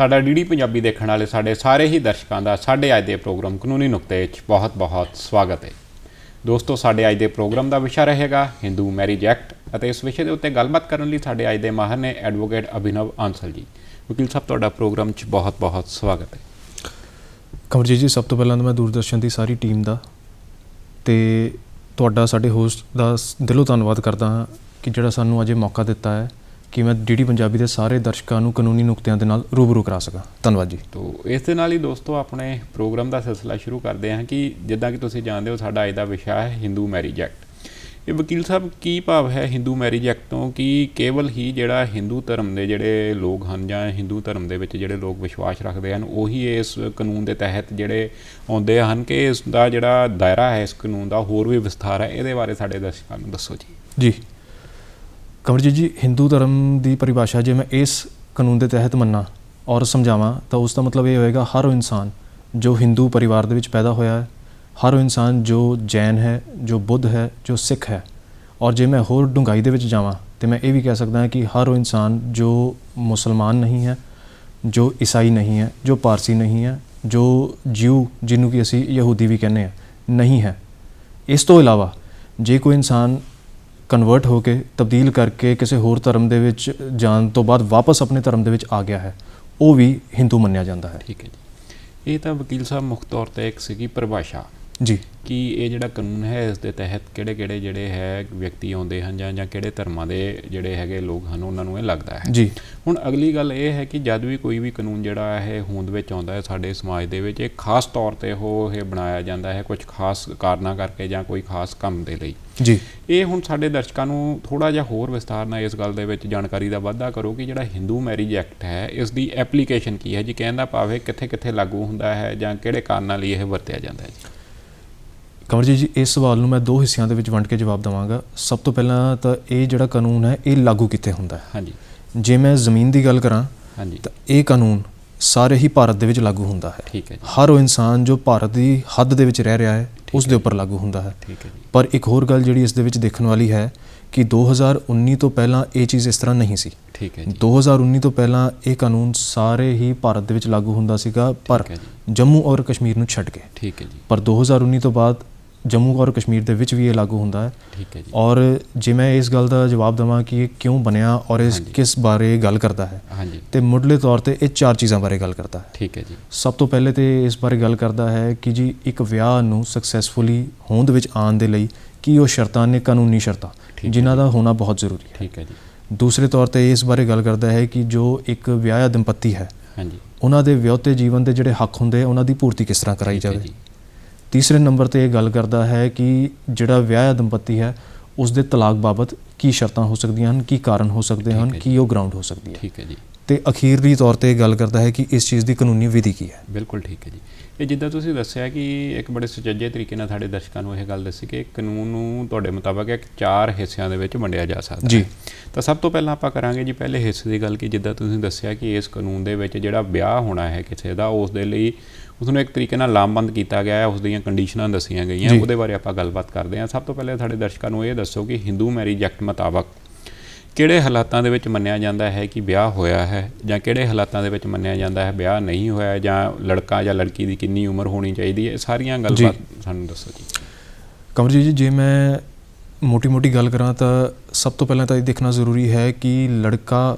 ਸਾਡਾ ਡੀਡੀ ਪੰਜਾਬੀ ਦੇਖਣ ਵਾਲੇ ਸਾਡੇ ਸਾਰੇ ਹੀ ਦਰਸ਼ਕਾਂ ਦਾ ਸਾਡੇ ਅੱਜ ਦੇ ਪ੍ਰੋਗਰਾਮ ਕਾਨੂੰਨੀ ਨੁਕਤੇ 'ਚ ਬਹੁਤ-ਬਹੁਤ ਸਵਾਗਤ ਹੈ। ਦੋਸਤੋ, ਸਾਡੇ ਅੱਜ ਦੇ ਪ੍ਰੋਗਰਾਮ ਦਾ ਵਿਸ਼ਾ ਰਹੇਗਾ ਹਿੰਦੂ ਮੈਰਿਜ ਐਕਟ ਅਤੇ ਇਸ ਵਿਸ਼ੇ ਦੇ ਉੱਤੇ ਗੱਲਬਾਤ ਕਰਨ ਲਈ ਸਾਡੇ ਅੱਜ ਦੇ ਮਾਹਰ ਨੇ ਐਡਵੋਕੇਟ ਅਭਿਨਵ ਆਂਸਲ ਜੀ। ਵਕੀਲ ਸਾਹਿਬ, ਤੁਹਾਡਾ ਪ੍ਰੋਗਰਾਮ 'ਚ ਬਹੁਤ-ਬਹੁਤ ਸਵਾਗਤ ਹੈ। ਕਮਰਜੀਤ ਜੀ ਸਭ ਤੋਂ ਪਹਿਲਾਂ ਤਾਂ ਮੈਂ ਦੂਰਦਰਸ਼ਨ ਦੀ ਸਾਰੀ ਟੀਮ ਦਾ ਤੇ ਤੁਹਾਡਾ, ਸਾਡੇ ਹੋਸਟ ਦਾ ਦਿਲੋਂ ਧੰਨਵਾਦ ਕਰਦਾ ਹਾਂ ਕਿ ਜਿਹੜਾ ਸਾਨੂੰ ਅੱਜ ਇਹ ਮੌਕਾ ਦਿੱਤਾ ਹੈ। ਕਿ ਮੈਂ ਡੀਡੀ ਪੰਜਾਬੀ ਦੇ ਸਾਰੇ ਦਰਸ਼ਕਾਂ ਨੂੰ ਕਾਨੂੰਨੀ ਨੁਕਤਿਆਂ ਦੇ ਨਾਲ ਰੂਬਰੂ ਕਰਾ ਸਕਾਂ। ਧੰਨਵਾਦ ਜੀ। ਤੋ ਇਸ ਦੇ ਨਾਲ ਹੀ ਦੋਸਤੋ ਆਪਣੇ ਪ੍ਰੋਗਰਾਮ ਦਾ ਸਿਲਸਿਲਾ ਸ਼ੁਰੂ ਕਰਦੇ ਹਾਂ ਕਿ ਜਿੱਦਾਂ ਕਿ ਤੁਸੀਂ ਜਾਣਦੇ ਹੋ ਸਾਡਾ ਅੱਜ ਦਾ ਵਿਸ਼ਾ ਹੈ ਹਿੰਦੂ ਮੈਰਿਜ ਐਕਟ। ਇਹ ਵਕੀਲ ਸਾਹਿਬ ਕੀ ਭਾਵ ਹੈ ਹਿੰਦੂ ਮੈਰਿਜ ਐਕਟ ਤੋਂ ਕਿ ਕੇਵਲ ਹੀ ਜਿਹੜਾ ਹਿੰਦੂ ਧਰਮ ਦੇ ਜਿਹੜੇ ਲੋਕ ਹਨ ਜਾਂ ਹਿੰਦੂ ਧਰਮ ਦੇ ਵਿੱਚ ਜਿਹੜੇ ਲੋਕ ਵਿਸ਼ਵਾਸ ਰੱਖਦੇ ਹਨ ਉਹੀ ਇਸ ਕਾਨੂੰਨ ਦੇ ਤਹਿਤ ਜਿਹੜੇ ਆਉਂਦੇ ਹਨ ਕਿ ਇਸ ਦਾ ਜਿਹੜਾ ਦਾਇਰਾ ਹੈ ਇਸ ਕਾਨੂੰਨ ਦਾ ਹੋਰ ਵੀ ਵਿਸਥਾਰ ਹੈ ਇਹਦੇ ਬਾਰੇ ਸਾਡੇ ਦਰਸ਼ਕਾਂ ਨੂੰ ਦੱਸੋ ਜੀ। ਜੀ। ਕਮਰਜੀਤ ਜੀ ਹਿੰਦੂ ਧਰਮ ਦੀ ਪਰਿਭਾਸ਼ਾ ਜੇ ਮੈਂ ਇਸ ਕਾਨੂੰਨ ਦੇ ਤਹਿਤ ਮੰਨਾਂ ਔਰ ਸਮਝਾਵਾਂ, ਤਾਂ ਉਸ ਦਾ ਮਤਲਬ ਇਹ ਹੋਏਗਾ ਹਰ ਇਨਸਾਨ ਜੋ ਹਿੰਦੂ ਪਰਿਵਾਰ ਦੇ ਵਿੱਚ ਪੈਦਾ ਹੋਇਆ ਹੈ, ਹਰ ਇਨਸਾਨ ਜੋ ਜੈਨ ਹੈ, ਜੋ ਬੁੱਧ ਹੈ, ਜੋ ਸਿੱਖ ਹੈ ਔਰ ਜੇ ਮੈਂ ਹੋਰ ਡੂੰਘਾਈ ਦੇ ਵਿੱਚ ਜਾਵਾਂ, ਤੇ ਮੈਂ ਇਹ ਵੀ ਕਹਿ ਸਕਦਾ ਹਾਂ ਕਿ ਹਰ ਉਹ ਇਨਸਾਨ ਜੋ ਮੁਸਲਮਾਨ ਨਹੀਂ ਹੈ, ਜੋ ਈਸਾਈ ਨਹੀਂ ਹੈ, ਜੋ ਪਾਰਸੀ ਨਹੀਂ ਹੈ, ਜੋ ਜਿਊ ਜਿਹਨੂੰ ਕਿ ਅਸੀਂ ਯਹੂਦੀ ਵੀ ਕਹਿੰਦੇ ਆ ਨਹੀਂ ਹੈ। ਇਸ ਤੋਂ ਇਲਾਵਾ ਜੇ ਕੋਈ ਇਨਸਾਨ ਕਨਵਰਟ ਹੋ ਕੇ ਤਬਦੀਲ ਕਰਕੇ ਕਿਸੇ ਹੋਰ ਧਰਮ ਦੇ ਵਿੱਚ ਜਾਣ ਤੋਂ ਬਾਅਦ ਵਾਪਸ ਆਪਣੇ ਧਰਮ ਦੇ ਵਿੱਚ ਆ ਗਿਆ ਹੈ। ਉਹ ਵੀ ਹਿੰਦੂ ਮੰਨਿਆ ਜਾਂਦਾ ਹੈ। ਠੀਕ ਹੈ ਜੀ। ਇਹ ਤਾਂ ਵਕੀਲ ਸਾਹਿਬ ਮੁੱਖ ਤੌਰ ਤੇ ਇੱਕ ਸੀਗੀ ਪਰਿਭਾਸ਼ਾ। ਜੀ। ਕਿ ਇਹ ਜਿਹੜਾ ਕਾਨੂੰਨ ਹੈ ਇਸ ਦੇ ਤਹਿਤ ਕਿਹੜੇ-ਕਿਹੜੇ ਜਿਹੜੇ ਹੈ ਵਿਅਕਤੀ ਆਉਂਦੇ ਹਨ ਜਾਂ ਜਾਂ ਕਿਹੜੇ ਧਰਮਾਂ ਦੇ ਜਿਹੜੇ ਹੈਗੇ ਲੋਕ ਹਨ ਉਹਨਾਂ ਨੂੰ ਇਹ ਲੱਗਦਾ ਹੈ। ਜੀ। ਹੁਣ ਅਗਲੀ ਗੱਲ ਇਹ ਹੈ ਕਿ ਜਦ ਵੀ ਕੋਈ ਵੀ ਕਾਨੂੰਨ ਜਿਹੜਾ ਹੈ ਇਹ ਹੋਂਦ ਵਿੱਚ ਆਉਂਦਾ ਹੈ ਸਾਡੇ ਸਮਾਜ ਦੇ ਵਿੱਚ ਇਹ ਖਾਸ ਤੌਰ ਤੇ ਉਹ ਇਹ ਬਣਾਇਆ ਜਾਂਦਾ ਹੈ ਕੁਝ ਖਾਸ ਕਾਰਨਾਂ ਕਰਕੇ ਜਾਂ ਕੋਈ ਖਾਸ ਕੰਮ ਦੇ ਲਈ। ਜੀ। ਇਹ ਹੁਣ ਸਾਡੇ ਦਰਸ਼ਕਾਂ ਨੂੰ ਥੋੜਾ ਜਿਹਾ ਹੋਰ ਵਿਸਥਾਰ ਨਾਲ ਇਸ ਗੱਲ ਦੇ ਵਿੱਚ ਜਾਣਕਾਰੀ ਦਾ ਵਾਧਾ ਕਰੋ ਕਿ ਜਿਹੜਾ ਹਿੰਦੂ ਮੈਰਿਜ ਐਕਟ ਹੈ ਇਸ ਦੀ ਐਪਲੀਕੇਸ਼ਨ ਕੀ ਹੈ? ਜੀ ਕਹਿਣ ਦਾ ਭਾਵ ਹੈ ਕਿੱਥੇ-ਕਿੱਥੇ ਲਾਗੂ ਹੁੰਦਾ ਹੈ ਜਾਂ ਕਿਹੜੇ ਕਾਰਨਾਂ ਲਈ ਇਹ ਵਰਤਿਆ ਜਾਂਦਾ ਹੈ ਜੀ? ਕਮਰਜੀਤ ਜੀ ਇਸ ਸਵਾਲ ਨੂੰ ਮੈਂ ਦੋ ਹਿੱਸਿਆਂ ਦੇ ਵਿੱਚ ਵੰਡ ਕੇ ਜਵਾਬ ਦਵਾਂਗਾ। ਸਭ ਤੋਂ ਪਹਿਲਾਂ ਤਾਂ ਇਹ ਜਿਹੜਾ ਕਾਨੂੰਨ ਹੈ ਇਹ ਲਾਗੂ ਕਿੱਥੇ ਹੁੰਦਾ ਹੈ? ਹਾਂਜੀ। ਜੇ ਮੈਂ ਜ਼ਮੀਨ ਦੀ ਗੱਲ ਕਰਾਂ ਹਾਂਜੀ। ਤਾਂ ਇਹ ਕਾਨੂੰਨ ਸਾਰੇ ਹੀ ਭਾਰਤ ਦੇ ਵਿੱਚ ਲਾਗੂ ਹੁੰਦਾ ਹੈ। ਠੀਕ ਹੈ ਜੀ। ਹਰ ਉਹ ਇਨਸਾਨ ਜੋ ਭਾਰਤ ਦੀ ਹੱਦ ਦੇ ਵਿੱਚ ਰਹਿ ਰਿਹਾ ਹੈ ਉਸ ਦੇ ਉੱਪਰ ਲਾਗੂ ਹੁੰਦਾ ਹੈ। ਠੀਕ ਹੈ ਜੀ। ਪਰ ਇੱਕ ਹੋਰ ਗੱਲ ਜਿਹੜੀ ਇਸ ਦੇ ਵਿੱਚ ਦੇਖਣ ਵਾਲੀ ਹੈ ਕਿ 2019 ਤੋਂ ਪਹਿਲਾਂ ਇਹ ਚੀਜ਼ ਇਸ ਤਰ੍ਹਾਂ ਨਹੀਂ ਸੀ। ਠੀਕ ਹੈ ਜੀ। 2019 ਤੋਂ ਪਹਿਲਾਂ ਇਹ ਕਾਨੂੰਨ ਸਾਰੇ ਹੀ ਭਾਰਤ ਦੇ ਵਿੱਚ ਲਾਗੂ ਹੁੰਦਾ ਸੀਗਾ ਪਰ ਜੰਮੂ ਔਰ ਕਸ਼ਮੀਰ ਨੂੰ ਛੱਡ ਕੇ। ਠੀਕ ਹੈ ਜੀ। ਪਰ 2019 ਤੋਂ ਬਾਅਦ ਜੰਮੂ ਔਰ ਕਸ਼ਮੀਰ ਦੇ ਵਿੱਚ ਵੀ ਇਹ ਲਾਗੂ ਹੁੰਦਾ ਹੈ। ਠੀਕ ਹੈ ਜੀ। ਔਰ ਜੇ ਮੈਂ ਇਸ ਗੱਲ ਦਾ ਜਵਾਬ ਦਵਾਂ ਕਿ ਇਹ ਕਿਉਂ ਬਣਿਆ ਔਰ ਇਸ। ਕਿਸ ਬਾਰੇ ਗੱਲ ਕਰਦਾ ਹੈ ਹਾਂਜੀ। ਤੇ ਮੁੱਢਲੇ ਤੌਰ ਤੇ ਇਹ ਚਾਰ ਚੀਜ਼ਾਂ ਬਾਰੇ ਗੱਲ ਕਰਦਾ ਹੈ। ਠੀਕ ਹੈ ਜੀ। ਸਭ ਤੋਂ ਪਹਿਲੇ ਤੇ ਇਸ ਬਾਰੇ ਗੱਲ ਕਰਦਾ ਹੈ ਕਿ ਜੀ ਇੱਕ ਵਿਆਹ ਨੂੰ ਸਕਸੈਸਫੁਲੀ ਹੋਂਦ ਵਿੱਚ ਆਉਣ ਦੇ ਲਈ ਕੀ ਉਹ ਸ਼ਰਤਾਂ ਨੇ ਕਾਨੂੰਨੀ ਸ਼ਰਤਾਂ ਜਿਨ੍ਹਾਂ ਦਾ ਹੋਣਾ ਬਹੁਤ ਜ਼ਰੂਰੀ ਹੈ। ਠੀਕ ਹੈ ਜੀ। ਦੂਸਰੇ ਤੌਰ ਤੇ ਇਸ ਬਾਰੇ ਗੱਲ ਕਰਦਾ ਹੈ ਕਿ ਜੋ ਇੱਕ ਵਿਆਹਿਆ ਦੰਪਤੀ ਹੈ ਹਾਂਜੀ। ਉਹਨਾਂ ਦੇ ਵਿਆਹਤੇ ਜੀਵਨ ਦੇ ਜਿਹੜੇ ਹੱਕ ਹੁੰਦੇ ਉਹਨਾਂ ਦੀ ਪੂਰਤੀ ਕਿਸ ਤਰ੍ਹਾਂ ਕਰਾਈ ਜਾਵੇ। ਤੀਸਰੇ ਨੰਬਰ ਤੇ ਇਹ ਗੱਲ ਕਰਦਾ ਹੈ ਕਿ ਜਿਹੜਾ ਵਿਆਹਿਆ ਦੰਪਤੀ ਹੈ ਉਸ ਦੇ ਤਲਾਕ ਬਾਬਤ ਕੀ ਸ਼ਰਤਾਂ ਹੋ ਸਕਦੀਆਂ ਹਨ ਕੀ ਕਾਰਨ ਹੋ ਸਕਦੇ ਹਨ ਕੀ ਉਹ ਗਰਾਊਂਡ ਹੋ ਸਕਦੀ ਹੈ। ਠੀਕ ਹੈ ਜੀ। ਤੇ ਅਖੀਰਲੀ ਤੌਰ ਤੇ ਇਹ ਗੱਲ ਕਰਦਾ ਹੈ ਕਿ ਇਸ ਚੀਜ਼ ਦੀ ਕਾਨੂੰਨੀ ਵਿਧੀ ਕੀ ਹੈ। ਬਿਲਕੁਲ ਠੀਕ ਹੈ ਜੀ। ਇਹ ਜਿੱਦਾਂ ਤੁਸੀਂ ਦੱਸਿਆ ਕਿ ਇੱਕ ਬੜੇ ਸੁਚੱਜੇ ਤਰੀਕੇ ਨਾਲ ਸਾਡੇ ਦਰਸ਼ਕਾਂ ਨੂੰ ਇਹ ਗੱਲ ਦੱਸੀ ਕਿ ਕਾਨੂੰਨ ਨੂੰ ਤੁਹਾਡੇ ਮੁਤਾਬਕ ਇੱਕ ਚਾਰ ਹਿੱਸਿਆਂ ਦੇ ਵਿੱਚ ਵੰਡਿਆ ਜਾ ਸਕਦਾ ਜੀ। ਤਾਂ ਸਭ ਤੋਂ ਪਹਿਲਾਂ ਆਪਾਂ ਕਰਾਂਗੇ ਜੀ ਪਹਿਲੇ ਹਿੱਸੇ ਦੀ ਗੱਲ ਕਿ ਜਿੱਦਾਂ ਤੁਸੀਂ ਦੱਸਿਆ ਕਿ ਇਸ ਕਾਨੂੰਨ ਦੇ ਵਿੱਚ ਜਿਹੜਾ ਵਿਆਹ ਹੋਣਾ ਹੈ ਕਿਸੇ ਦਾ ਉਸ ਦੇ ਲਈ ਉਸ ਨੂੰ ਇੱਕ ਤਰੀਕੇ ਨਾਲ ਲਾਮਬੰਦ ਕੀਤਾ ਗਿਆ ਹੈ ਉਸ ਦੀਆਂ ਕੰਡੀਸ਼ਨਾਂ ਦੱਸੀਆਂ ਗਈਆਂ। ਉਹਦੇ ਬਾਰੇ ਆਪਾਂ ਗੱਲਬਾਤ ਕਰਦੇ ਹਾਂ। ਸਭ ਤੋਂ ਪਹਿਲੇ ਸਾਡੇ ਦਰਸ਼ਕਾਂ ਨੂੰ ਇਹ ਦੱਸੋ ਕਿ ਹਿੰਦੂ ਮੈਰਿਜ ਐਕਟ ਮੁਤਾਬਕ ਕਿਹੜੇ ਹਾਲਾਤਾਂ ਦੇ ਵਿੱਚ ਮੰਨਿਆ ਜਾਂਦਾ ਹੈ ਕਿ ਵਿਆਹ ਹੋਇਆ ਹੈ ਜਾਂ ਕਿਹੜੇ ਹਾਲਾਤਾਂ ਦੇ ਵਿੱਚ ਮੰਨਿਆ ਜਾਂਦਾ ਹੈ ਵਿਆਹ ਨਹੀਂ ਹੋਇਆ ਜਾਂ ਲੜਕਾ ਜਾਂ ਲੜਕੀ ਦੀ ਕਿੰਨੀ ਉਮਰ ਹੋਣੀ ਚਾਹੀਦੀ ਹੈ? ਇਹ ਸਾਰੀਆਂ ਗੱਲਬਾਤ ਸਾਨੂੰ ਦੱਸੋ ਜੀ। ਕਮਰਜੀਤ ਜੀ ਜੇ ਮੈਂ ਮੋਟੀ-ਮੋਟੀ ਗੱਲ ਕਰਾਂ ਤਾਂ ਸਭ ਤੋਂ ਪਹਿਲਾਂ ਤਾਂ ਇਹ ਦੇਖਣਾ ਜ਼ਰੂਰੀ ਹੈ ਕਿ ਲੜਕਾ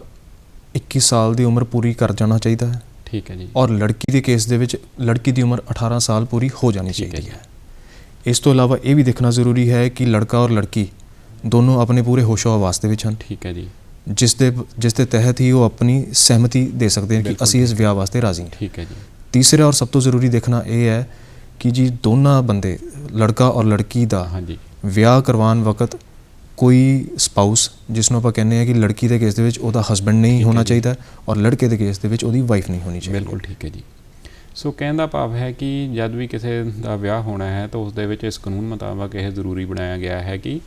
21 ਸਾਲ ਦੀ ਉਮਰ ਪੂਰੀ ਕਰ ਜਾਣਾ ਚਾਹੀਦਾ ਹੈ। ਠੀਕ ਹੈ ਜੀ। ਔਰ ਲੜਕੀ ਦੇ ਕੇਸ ਦੇ ਵਿੱਚ ਲੜਕੀ ਦੀ ਉਮਰ 18 ਸਾਲ ਪੂਰੀ ਹੋ ਜਾਣੀ ਚਾਹੀਦੀ। ਹੈ। ਇਸ ਤੋਂ ਇਲਾਵਾ ਇਹ ਵੀ ਦੇਖਣਾ ਜ਼ਰੂਰੀ ਹੈ ਕਿ ਲੜਕਾ ਔਰ ਲੜਕੀ ਦੋਨੋਂ ਆਪਣੇ ਪੂਰੇ ਹੋਸ਼ੋ ਹਵਾਸ ਦੇ ਵਿੱਚ ਹਨ। ਠੀਕ ਹੈ ਜੀ। ਜਿਸ ਦੇ ਜਿਸ ਦੇ ਤਹਿਤ ਹੀ ਉਹ ਆਪਣੀ ਸਹਿਮਤੀ ਦੇ ਸਕਦੇ ਹਨ ਕਿ। ਅਸੀਂ ਇਸ ਵਿਆਹ ਵਾਸਤੇ ਰਾਜ਼ੀ ਹਾਂ। ਠੀਕ ਹੈ ਜੀ। ਤੀਸਰਾ ਔਰ ਸਭ ਤੋਂ ਜ਼ਰੂਰੀ ਦੇਖਣਾ ਇਹ ਹੈ ਕਿ ਜੀ ਦੋਨਾਂ ਬੰਦੇ ਲੜਕਾ ਔਰ ਲੜਕੀ ਦਾ ਹਾਂਜੀ। ਵਿਆਹ ਕਰਵਾਉਣ ਵਕਤ ਕੋਈ ਸਪਾਊਸ ਜਿਸ ਨੂੰ ਆਪਾਂ ਕਹਿੰਦੇ ਆ ਕਿ ਲੜਕੀ ਦੇ ਕੇਸ ਦੇ ਵਿੱਚ ਉਹਦਾ ਹਸਬੰਡ ਨਹੀਂ ਹੋਣਾ। ਚਾਹੀਦਾ ਔਰ ਲੜਕੇ ਦੇ ਕੇਸ ਦੇ ਵਿੱਚ ਉਹਦੀ ਵਾਈਫ ਨਹੀਂ ਹੋਣੀ ਚਾਹੀਦੀ ਬਿਲਕੁਲ ਠੀਕ ਹੈ ਜੀ ਸੋ ਕਹਿਣ ਦਾ ਭਾਵ ਹੈ ਕਿ ਜਦ ਵੀ ਕਿਸੇ ਦਾ ਵਿਆਹ ਹੋਣਾ ਹੈ ਤਾਂ ਉਸ ਦੇ ਵਿੱਚ ਇਸ ਕਾਨੂੰਨ ਮੁਤਾਬਕ ਇਹ ਜ਼ਰੂਰੀ ਬਣਾਇਆ ਗਿਆ ਹੈ ਕਿ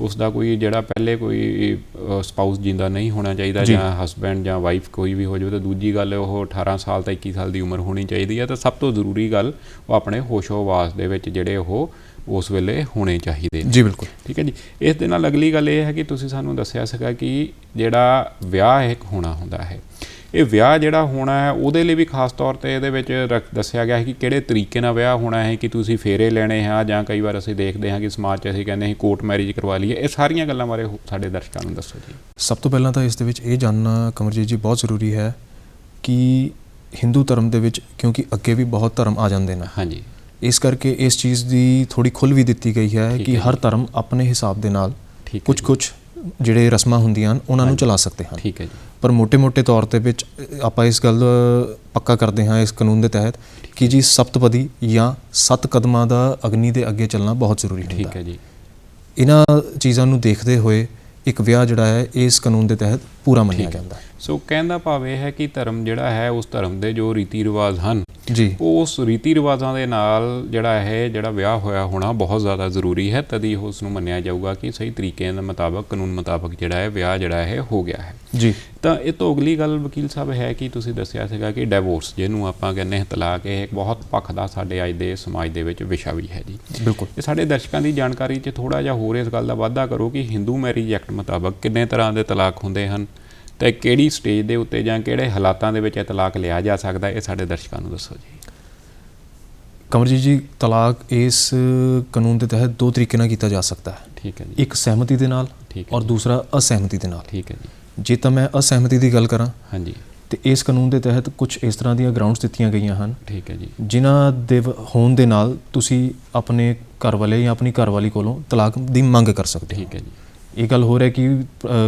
ਉਸ ਦਾ ਕੋਈ ਜਿਹੜਾ ਪਹਿਲੇ ਕੋਈ ਸਪਾਊਸ ਜਿੰਦਾ ਨਹੀਂ ਹੋਣਾ ਚਾਹੀਦਾ ਜੀ। ਹਸਬੈਂਡ ਜਾਂ ਵਾਈਫ ਕੋਈ ਵੀ ਹੋ ਜਾਵੇ ਤਾਂ ਦੂਜੀ ਗੱਲ ਉਹ 18 ਸਾਲ ਤਾਂ 21 ਸਾਲ ਦੀ ਉਮਰ ਹੋਣੀ ਚਾਹੀਦੀ ਹੈ ਤਾਂ ਸਭ ਤੋਂ ਜ਼ਰੂਰੀ ਗੱਲ ਉਹ ਆਪਣੇ ਹੋਸ਼ੋ-ਹਵਾਸ ਦੇ ਵਿੱਚ ਜਿਹੜੇ ਉਹ ਉਸ ਵੇਲੇ ਹੋਣੇ ਚਾਹੀਦੇ ਨੇ। ਜੀ ਬਿਲਕੁਲ। ਠੀਕ ਹੈ ਜੀ। ਇਸ ਦੇ ਨਾਲ ਅਗਲੀ ਗੱਲ ਇਹ ਹੈ ਕਿ ਤੁਸੀਂ ਸਾਨੂੰ ਦੱਸਿਆ ਸੀਗਾ ਕਿ ਜਿਹੜਾ ਵਿਆਹ ਇੱਕ ਹੋਣਾ ਹੁੰਦਾ ਹੈ। ਇਹ ਵਿਆਹ ਜਿਹੜਾ ਹੋਣਾ ਹੈ ਉਹਦੇ ਲਈ ਵੀ ਖਾਸ ਤੌਰ ਤੇ ਇਹਦੇ ਵਿੱਚ ਦੱਸਿਆ ਗਿਆ ਹੈ ਕਿ ਕਿਹੜੇ ਤਰੀਕੇ ਨਾਲ ਵਿਆਹ ਹੋਣਾ ਹੈ ਕਿ ਤੁਸੀਂ ਫੇਰੇ ਲੈਣੇ ਆ ਜਾਂ ਕਈ ਵਾਰ ਅਸੀਂ ਦੇਖਦੇ ਹਾਂ ਕਿ ਸਮਾਜ 'ਚ ਅਸੀਂ ਕਹਿੰਦੇ ਹਾਂ ਕੋਰਟ ਮੈਰਿਜ ਕਰਵਾ ਲਈਏ। ਇਹ ਸਾਰੀਆਂ ਗੱਲਾਂ ਬਾਰੇ ਸਾਡੇ ਦਰਸ਼ਕਾਂ ਨੂੰ ਦੱਸੋ ਜੀ। ਸਭ ਤੋਂ ਪਹਿਲਾਂ ਤਾਂ ਇਸ ਦੇ ਵਿੱਚ ਇਹ ਜਾਣਨਾ ਕਮਰਜੀਤ ਜੀ ਬਹੁਤ ਜ਼ਰੂਰੀ ਹੈ ਕਿ ਹਿੰਦੂ ਧਰਮ ਦੇ ਵਿੱਚ ਕਿਉਂਕਿ ਅੱਗੇ ਵੀ ਬਹੁਤ ਧਰਮ ਆ ਜਾਂਦੇ ਨੇ। ਹਾਂਜੀ। ਇਸ ਕਰਕੇ ਇਸ ਚੀਜ਼ ਦੀ ਥੋੜੀ ਖੁੱਲ ਵੀ ਦਿੱਤੀ ਗਈ ਹੈ ਕਿ ਹਰ ਧਰਮ ਆਪਣੇ ਹਿਸਾਬ ਦੇ ਨਾਲ ਕੁਝ ਕੁਝ ਜਿਹੜੇ ਰਸਮਾਂ ਹੁੰਦੀਆਂ ਹਨ ਉਹਨਾਂ ਨੂੰ ਚਲਾ ਸਕਦੇ ਹਨ। ਠੀਕ ਹੈ ਜੀ। ਪਰ ਮੋਟੇ ਮੋਟੇ ਤੌਰ ਤੇ ਵਿੱਚ ਆਪਾਂ ਇਸ ਗੱਲ ਪੱਕਾ ਕਰਦੇ ਹਾਂ ਇਸ ਕਾਨੂੰਨ ਦੇ ਤਹਿਤ ਕਿ ਜੀ ਸਪਤਪਦੀ ਜਾਂ ਸੱਤ ਕਦਮਾਂ ਦਾ ਅਗਨੀ ਦੇ ਅੱਗੇ ਚੱਲਣਾ ਬਹੁਤ ਜ਼ਰੂਰੀ ਹੁੰਦਾ। ਠੀਕ ਹੈ ਜੀ। ਇਹਨਾਂ ਚੀਜ਼ਾਂ ਨੂੰ ਦੇਖਦੇ ਹੋਏ ਇੱਕ ਵਿਆਹ ਜਿਹੜਾ ਹੈ ਇਸ ਕਾਨੂੰਨ ਦੇ ਤਹਿਤ ਪੂਰਾ ਮੰਨਿਆ ਜਾਂਦਾ ਹੈ। ਸੋ ਕਹਿਣ ਦਾ ਭਾਵ ਇਹ ਹੈ ਕਿ ਧਰਮ ਜਿਹੜਾ ਹੈ ਉਸ ਧਰਮ ਦੇ ਜੋ ਰੀਤੀ ਰਿਵਾਜ ਹਨ ਜੀ। ਉਸ ਰੀਤੀ ਰਿਵਾਜਾਂ ਦੇ ਨਾਲ ਜਿਹੜਾ ਇਹ ਜਿਹੜਾ ਵਿਆਹ ਹੋਇਆ ਹੋਣਾ ਬਹੁਤ ਜ਼ਿਆਦਾ ਜ਼ਰੂਰੀ ਹੈ। ਤਦੀ ਉਸ ਨੂੰ ਮੰਨਿਆ ਜਾਊਗਾ ਕਿ ਸਹੀ ਤਰੀਕੇ ਦੇ ਮੁਤਾਬਕ ਕਾਨੂੰਨ ਮੁਤਾਬਕ ਜਿਹੜਾ ਹੈ ਵਿਆਹ ਜਿਹੜਾ ਹੈ ਹੋ ਗਿਆ ਹੈ। ਜੀ। ਤਾਂ ਇਹ ਤੋਂ ਅਗਲੀ ਗੱਲ ਵਕੀਲ ਸਾਹਿਬ ਹੈ ਕਿ ਤੁਸੀਂ ਦੱਸਿਆ ਸੀਗਾ ਕਿ ਡਿਵੋਰਸ ਜਿਹਨੂੰ ਆਪਾਂ ਕਹਿੰਦੇ ਹਾਂ ਤਲਾਕ ਇਹ ਇੱਕ ਬਹੁਤ ਭਖਦਾ ਸਾਡੇ ਅੱਜ ਦੇ ਸਮਾਜ ਦੇ ਵਿੱਚ ਵਿਸ਼ਾ ਵੀ ਹੈ ਜੀ। ਬਿਲਕੁਲ। ਇਹ ਸਾਡੇ ਦਰਸ਼ਕਾਂ ਦੀ ਜਾਣਕਾਰੀ 'ਚ ਥੋੜਾ ਜਿਹਾ ਹੋਰ ਇਸ ਗੱਲ ਦਾ ਵਾਅਦਾ ਕਰੋ ਕਿ ਹਿੰਦੂ ਮੈਰਿਜ ਐਕਟ ਮੁਤਾਬਕ ਕਿੰਨੇ ਤਰ੍ਹਾਂ ਦੇ ਤਲਾਕ ਹੁੰਦੇ ਹਨ। ਤੇ ਕਿਹੜੀ ਸਟੇਜ ਦੇ ਉੱਤੇ ਜਾਂ ਕਿਹੜੇ ਹਾਲਾਤਾਂ ਦੇ ਵਿੱਚ ਇਹ ਤਲਾਕ ਲਿਆ ਜਾ ਸਕਦਾ ਇਹ ਸਾਡੇ ਦਰਸ਼ਕਾਂ ਨੂੰ ਦੱਸੋ ਜੀ। ਕਮਰਜੀਤ ਜੀ ਤਲਾਕ ਇਸ ਕਾਨੂੰਨ ਦੇ ਤਹਿਤ ਦੋ ਤਰੀਕੇ ਨਾਲ ਕੀਤਾ ਜਾ ਸਕਦਾ ਹੈ। ਠੀਕ ਹੈ ਜੀ। ਇੱਕ ਸਹਿਮਤੀ ਦੇ ਨਾਲ ਠੀਕ ਹੈ ਔਰ। ਦੂਸਰਾ ਅਸਹਿਮਤੀ ਦੇ ਨਾਲ। ਠੀਕ ਹੈ ਜੀ। ਜੇ ਤਾਂ ਮੈਂ ਅਸਹਿਮਤੀ ਦੀ ਗੱਲ ਕਰਾਂ ਹਾਂਜੀ। ਤੇ ਇਸ ਕਾਨੂੰਨ ਦੇ ਤਹਿਤ ਕੁਝ ਇਸ ਤਰ੍ਹਾਂ ਦੀਆਂ ਗਰਾਊਂਡਸ ਦਿੱਤੀਆਂ ਗਈਆਂ ਹਨ ਠੀਕ ਹੈ ਜੀ। ਜਿਨ੍ਹਾਂ ਦੇ ਹੋਣ ਦੇ ਨਾਲ ਤੁਸੀਂ ਆਪਣੇ ਘਰ ਵਾਲੇ ਜਾਂ ਆਪਣੀ ਘਰਵਾਲੀ ਕੋਲੋਂ ਤਲਾਕ ਦੀ ਮੰਗ ਕਰ ਸਕਦੇ ਹੋ। ਠੀਕ ਹੈ ਜੀ। ਇਹ ਗੱਲ ਹੋ ਰਿਹਾ ਕਿ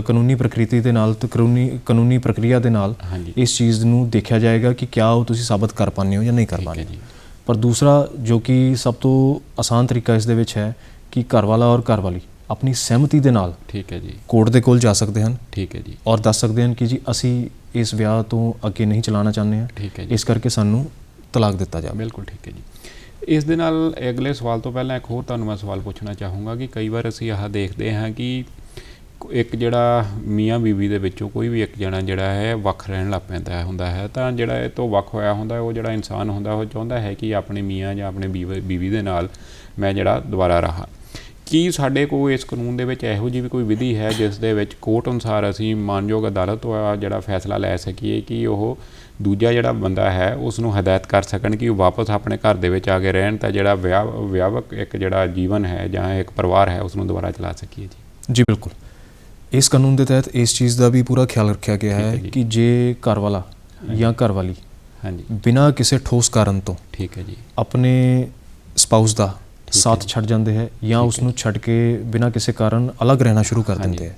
ਕਾਨੂੰਨੀ ਪ੍ਰਕਿਰਤੀ ਦੇ ਨਾਲ ਤੇ ਕਾਨੂੰਨੀ ਕਾਨੂੰਨੀ ਪ੍ਰਕਿਰਿਆ ਦੇ ਨਾਲ ਇਸ ਚੀਜ਼ ਨੂੰ ਦੇਖਿਆ ਜਾਏਗਾ ਕਿ ਕਿਆ ਉਹ ਤੁਸੀਂ ਸਾਬਤ ਕਰ ਪਾਉਂਦੇ ਹੋ ਜਾਂ ਨਹੀਂ ਕਰ ਪਾਉਂਦੇ ਪਰ ਦੂਸਰਾ ਜੋ ਕਿ ਸਭ ਤੋਂ ਆਸਾਨ ਤਰੀਕਾ ਇਸ ਦੇ ਵਿੱਚ ਹੈ ਕਿ ਘਰਵਾਲਾ ਔਰ ਘਰਵਾਲੀ ਆਪਣੀ ਸਹਿਮਤੀ ਦੇ ਨਾਲ ਠੀਕ ਹੈ ਜੀ। ਕੋਰਟ ਦੇ ਕੋਲ ਜਾ ਸਕਦੇ ਹਨ ਠੀਕ ਹੈ ਜੀ। ਔਰ ਦੱਸ ਸਕਦੇ ਹਨ ਕਿ ਜੀ ਅਸੀਂ ਇਸ ਵਿਆਹ ਤੋਂ ਅੱਗੇ ਨਹੀਂ ਚਲਾਉਣਾ ਚਾਹੁੰਦੇ ਹਾਂ। ਇਸ ਕਰਕੇ ਸਾਨੂੰ ਤਲਾਕ ਦਿੱਤਾ ਜਾਵੇ। ਬਿਲਕੁਲ ਠੀਕ ਹੈ ਜੀ। ਇਸ ਦੇ ਨਾਲ ਅਗਲੇ ਸਵਾਲ ਤੋਂ ਪਹਿਲਾਂ ਇੱਕ ਹੋਰ ਤੁਹਾਨੂੰ ਮੈਂ ਸਵਾਲ ਪੁੱਛਣਾ ਚਾਹੂੰਗਾ ਕਿ ਕਈ ਵਾਰ ਅਸੀਂ ਆਹ ਦੇਖਦੇ ਹਾਂ ਕਿ ਇੱਕ ਜਿਹੜਾ ਮੀਆਂ ਬੀਵੀ ਦੇ ਵਿੱਚੋਂ ਕੋਈ ਵੀ ਇੱਕ ਜਣਾ ਜਿਹੜਾ ਹੈ ਵੱਖ ਰਹਿਣ ਲੱਗ ਪੈਂਦਾ ਹੁੰਦਾ ਹੈ। ਤਾਂ ਜਿਹੜਾ ਇਹ ਤੋਂ ਵੱਖ ਹੋਇਆ ਹੁੰਦਾ, ਉਹ ਜਿਹੜਾ ਇਨਸਾਨ ਹੁੰਦਾ, ਉਹ ਚਾਹੁੰਦਾ ਹੈ ਕਿ ਆਪਣੇ ਮੀਆਂ ਜਾਂ ਆਪਣੇ ਬੀਵ- ਬੀਵੀ ਦੇ ਨਾਲ ਮੈਂ ਜਿਹੜਾ ਦੁਬਾਰਾ ਰਹਾ। ਕੀ ਸਾਡੇ ਕੋਲ ਇਸ ਕਾਨੂੰਨ ਦੇ ਵਿੱਚ ਇਹੋ ਜਿਹੀ ਵੀ ਕੋਈ ਵਿਧੀ ਹੈ ਜਿਸ ਦੇ ਵਿੱਚ ਕੋਰਟ ਅਨੁਸਾਰ ਅਸੀਂ ਮਾਨਯੋਗ ਅਦਾਲਤ ਤੋਂ ਆ ਜਿਹੜਾ ਫੈਸਲਾ ਲੈ ਸਕੀਏ ਕਿ ਉਹ ਦੂਜਾ ਜਿਹੜਾ ਬੰਦਾ ਹੈ ਉਸ ਨੂੰ ਹਦਾਇਤ ਕਰ ਸਕਣ ਕਿ ਉਹ ਵਾਪਸ ਆਪਣੇ ਘਰ ਦੇ ਵਿੱਚ ਆ ਕੇ ਰਹਿਣ ਤਾਂ ਜਿਹੜਾ ਵਿਆਹ ਵਿਆਹਕ ਇੱਕ ਜਿਹੜਾ ਜੀਵਨ ਹੈ ਜਾਂ ਇੱਕ ਪਰਿਵਾਰ ਹੈ ਉਸ ਨੂੰ ਦੁਬਾਰਾ ਚਲਾ ਸਕੀਏ ਜੀ। ਜੀ ਬਿਲਕੁਲ। ਇਸ ਕਾਨੂੰਨ ਦੇ ਤਹਿਤ ਇਸ ਚੀਜ਼ ਦਾ ਵੀ ਪੂਰਾ ਖਿਆਲ ਰੱਖਿਆ ਗਿਆ ਹੈ ਜੀ। ਕਿ ਜੇ ਘਰਵਾਲਾ ਜਾਂ ਘਰਵਾਲੀ ਹਾਂਜੀ। ਬਿਨਾਂ ਕਿਸੇ ਠੋਸ ਕਾਰਨ ਤੋਂ ਠੀਕ ਹੈ ਜੀ। ਆਪਣੇ ਸਪਾਊਸ ਦਾ ਸਾਥ। ਛੱਡ ਜਾਂਦੇ ਹੈ ਜਾਂ ਉਸ ਨੂੰ ਛੱਡ ਕੇ ਬਿਨਾਂ ਕਿਸੇ ਕਾਰਨ ਅਲੱਗ ਰਹਿਣਾ ਸ਼ੁਰੂ ਕਰ। ਦਿੰਦੇ ਹੈ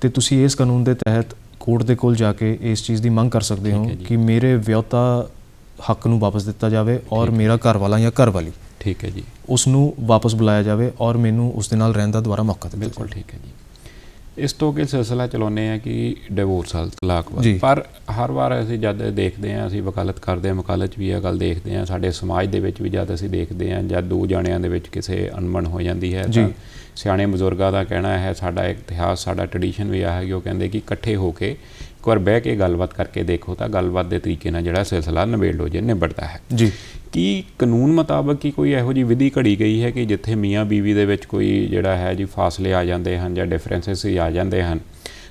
ਤੇ ਤੁਸੀਂ ਇਸ ਕਾਨੂੰਨ ਦੇ ਤਹਿਤ ਕੋਰਟ ਦੇ ਕੋਲ ਜਾ ਕੇ ਇਸ ਚੀਜ਼ ਦੀ ਮੰਗ ਕਰ ਸਕਦੇ ਹੋ। ਕਿ ਮੇਰੇ ਵਿਆਹਤਾ ਹੱਕ ਨੂੰ ਵਾਪਸ ਦਿੱਤਾ ਜਾਵੇ ਔਰ। ਮੇਰਾ ਘਰਵਾਲਾ ਜਾਂ ਘਰਵਾਲੀ ਠੀਕ ਹੈ ਜੀ ਉਸ ਨੂੰ ਵਾਪਸ ਬੁਲਾਇਆ ਜਾਵੇ ਔਰ ਮੈਨੂੰ ਉਸ ਦੇ ਨਾਲ ਰਹਿਣ ਦਾ ਦੁਬਾਰਾ ਮੌਕਾ ਦਿੱਤਾ ਬਿਲਕੁਲ ਠੀਕ ਹੈ ਜੀ ਇਸ ਤੋਂ ਅੱਗੇ ਸਿਲਸਿਲਾ ਚਲਾਉਂਦੇ ਆ ਕਿ ਡਿਵੋਰਸ ਵਾਲ ਤਲਾਕ ਜੀ। ਪਰ ਹਰ ਵਾਰ ਅਸੀਂ ਜਦ ਦੇਖਦੇ ਆ ਅਸੀਂ ਵਕਾਲਤ ਕਰਦੇ ਆ ਵਕਾਲਤ ਵੀ ਇਹ ਗੱਲ ਦੇਖਦੇ ਆ ਸਾਡੇ ਸਮਾਜ ਦੇ ਵਿੱਚ ਵੀ ਜਦ ਅਸੀਂ ਦੇਖਦੇ ਆ ਜਦ ਦੋ ਜਾਣਿਆਂ ਦੇ ਵਿੱਚ ਕਿਸੇ ਅਣਮਨ ਹੋ ਜਾਂਦੀ ਹੈ। ਤਾਂ ਸਿਆਣੇ ਬਜ਼ੁਰਗਾਂ ਦਾ ਕਹਿਣਾ ਹੈ ਸਾਡਾ ਇਤਿਹਾਸ ਸਾਡਾ ਟ੍ਰੈਡੀਸ਼ਨ ਵੀ ਆ ਹੈ ਕਿ ਉਹ ਕਹਿੰਦੇ ਕਿ ਇਕੱਠੇ ਹੋ ਕੇ ਇੱਕ ਵਾਰ ਬਹਿ ਕੇ ਗੱਲਬਾਤ ਕਰਕੇ ਦੇਖੋ ਤਾਂ ਗੱਲਬਾਤ ਦੇ ਤਰੀਕੇ ਨਾਲ ਜਿਹੜਾ ਸਿਲਸਿਲਾ ਨਿਬੇੜ ਹੋ ਜੇ ਨਿਬੜਦਾ ਹੈ ਜੀ ਕੀ ਕਾਨੂੰਨ ਮੁਤਾਬਕ ਕੀ ਕੋਈ ਇਹੋ ਜਿਹੀ ਵਿਧੀ ਘੜੀ ਗਈ ਹੈ ਕਿ ਜਿੱਥੇ ਮੀਆਂ ਬੀਵੀ ਦੇ ਵਿੱਚ ਕੋਈ ਜਿਹੜਾ ਹੈ ਜੀ ਫਾਸਲੇ ਆ ਜਾਂਦੇ ਹਨ ਜਾਂ ਡਿਫਰੈਂਸਸ ਆ ਜਾਂਦੇ ਹਨ?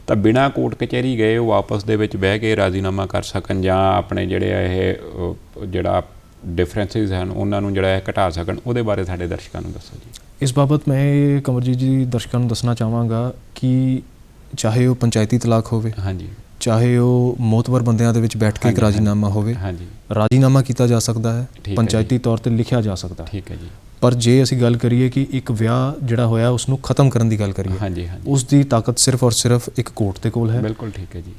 ਤਾਂ ਬਿਨਾਂ ਕੋਰਟ ਕਚਹਿਰੀ ਗਏ ਉਹ ਆਪਸ ਦੇ ਵਿੱਚ ਬਹਿ ਕੇ ਰਾਜ਼ੀਨਾਮਾ ਕਰ ਸਕਣ ਜਾਂ ਆਪਣੇ ਜਿਹੜੇ ਇਹ ਜਿਹੜਾ ਡਿਫਰੈਂਸਸ ਹਨ ਉਹਨਾਂ ਨੂੰ ਜਿਹੜਾ ਹੈ ਘਟਾ ਸਕਣ? ਉਹਦੇ ਬਾਰੇ ਸਾਡੇ ਦਰਸ਼ਕਾਂ ਨੂੰ ਦੱਸੋ ਜੀ। ਇਸ ਬਾਬਤ ਮੈਂ ਕਮਰਜੀਤ ਜੀ ਦਰਸ਼ਕਾਂ ਨੂੰ ਦੱਸਣਾ ਚਾਹਾਂਗਾ ਕਿ ਚਾਹੇ ਉਹ ਪੰਚਾਇਤੀ ਤਲਾਕ ਹੋਵੇ ਹਾਂਜੀ। ਚਾਹੇ ਉਹ ਮੋਤਵਰ ਬੰਦਿਆਂ ਦੇ ਵਿੱਚ ਬੈਠ ਕੇ ਇੱਕ ਰਾਜੀਨਾਮਾ ਹੋਵੇ ਹਾਂਜੀ। ਰਾਜੀਨਾਮਾ ਕੀਤਾ ਜਾ ਸਕਦਾ ਹੈ ਪੰਚਾਇਤੀ ਤੌਰ ਤੇ ਲਿਖਿਆ ਜਾ ਸਕਦਾ। ਹੈ ਠੀਕ ਹੈ ਜੀ। ਪਰ ਜੇ ਅਸੀਂ ਗੱਲ ਕਰੀਏ ਕਿ ਇੱਕ ਵਿਆਹ ਜਿਹੜਾ ਹੋਇਆ ਉਸ ਨੂੰ ਖਤਮ ਕਰਨ ਦੀ ਗੱਲ ਕਰੀਏ ਹਾਂਜੀ ਹਾਂਜੀ। ਉਸ ਦੀ ਤਾਕਤ ਸਿਰਫ ਔਰ ਸਿਰਫ ਇੱਕ ਕੋਰਟ ਦੇ ਕੋਲ ਹੈ। ਬਿਲਕੁਲ ਠੀਕ ਹੈ ਜੀ।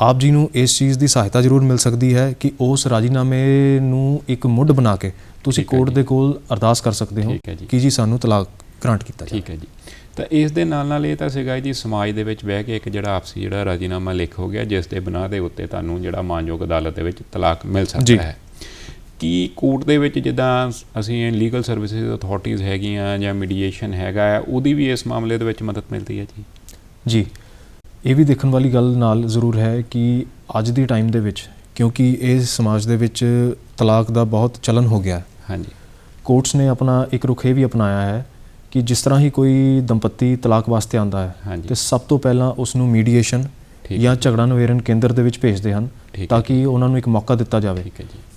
ਆਪ ਜੀ ਨੂੰ ਇਸ ਚੀਜ਼ ਦੀ ਸਹਾਇਤਾ ਜ਼ਰੂਰ ਮਿਲ ਸਕਦੀ ਹੈ ਕਿ ਉਸ ਰਾਜੀਨਾਮੇ ਨੂੰ ਇੱਕ ਮੁੱਢ ਬਣਾ ਕੇ ਤੁਸੀਂ ਕੋਰਟ। ਦੇ ਕੋਲ ਅਰਦਾਸ ਕਰ ਸਕਦੇ ਹੋ। ਕਿ ਜੀ ਸਾਨੂੰ ਤਲਾਕ ਗ੍ਰਾਂਟ ਕੀਤਾ ਜਾਵੇ। ਠੀਕ ਹੈ ਜੀ। ਤਾਂ ਇਸ ਦੇ ਨਾਲ ਨਾਲ ਇਹ ਤਾਂ ਸੀਗਾ ਜੀ ਸਮਾਜ ਦੇ ਵਿੱਚ ਬਹਿ ਕੇ ਇੱਕ ਜਿਹੜਾ ਆਪਸੀ ਜਿਹੜਾ ਰਾਜੀਨਾਮਾ ਲਿਖ ਹੋ ਗਿਆ ਜਿਸ ਦੇ ਬਿਨਾਂ ਦੇ ਉੱਤੇ ਤੁਹਾਨੂੰ ਜਿਹੜਾ ਮਾਨਯੋਗ ਅਦਾਲਤ ਦੇ ਵਿੱਚ ਤਲਾਕ ਮਿਲ। ਸਕਦਾ ਹੈ। ਕੀ ਕੋਰਟ ਦੇ ਵਿੱਚ ਜਿੱਦਾਂ ਅਸੀਂ ਲੀਗਲ ਸਰਵਿਸਿਜ਼ ਅਥਾਰਟੀਆਂ ਹੈਗੀਆਂ ਜਾਂ ਮੀਡੀਏਸ਼ਨ ਹੈਗਾ ਹੈ ਉਹਦੀ ਵੀ ਇਸ ਮਾਮਲੇ ਦੇ ਵਿੱਚ ਮਦਦ ਮਿਲਦੀ ਹੈ ਜੀ? ਜੀ ਇਹ ਵੀ ਦੇਖਣ ਵਾਲੀ ਗੱਲ ਨਾਲ ਜ਼ਰੂਰ ਹੈ ਕਿ ਅੱਜ ਦੀ ਟਾਈਮ ਦੇ ਵਿੱਚ ਕਿਉਂਕਿ ਇਸ ਸਮਾਜ ਦੇ ਵਿੱਚ ਤਲਾਕ ਦਾ ਬਹੁਤ ਚਲਨ ਹੋ ਗਿਆ ਹੈ। ਹਾਂਜੀ। ਕੋਰਟਸ ਨੇ ਆਪਣਾ ਇੱਕ ਰੁਖ ਇਹ ਵੀ ਅਪਣਾਇਆ ਹੈ ਕਿ ਜਿਸ ਤਰ੍ਹਾਂ ਹੀ ਕੋਈ ਦੰਪਤੀ ਤਲਾਕ ਵਾਸਤੇ ਆਂਦਾ ਹੈ ਤੇ ਸਭ ਤੋਂ ਪਹਿਲਾਂ ਉਸ ਨੂੰ ਮੀਡੀਏਸ਼ਨ ਜਾਂ ਝਗੜਾ ਨਿਵਾਰਨ ਕੇਂਦਰ ਦੇ ਵਿੱਚ ਭੇਜਦੇ ਹਨ ਤਾਂ ਕਿ ਉਹਨਾਂ ਨੂੰ ਇੱਕ ਮੌਕਾ ਦਿੱਤਾ ਜਾਵੇ ਜੀ।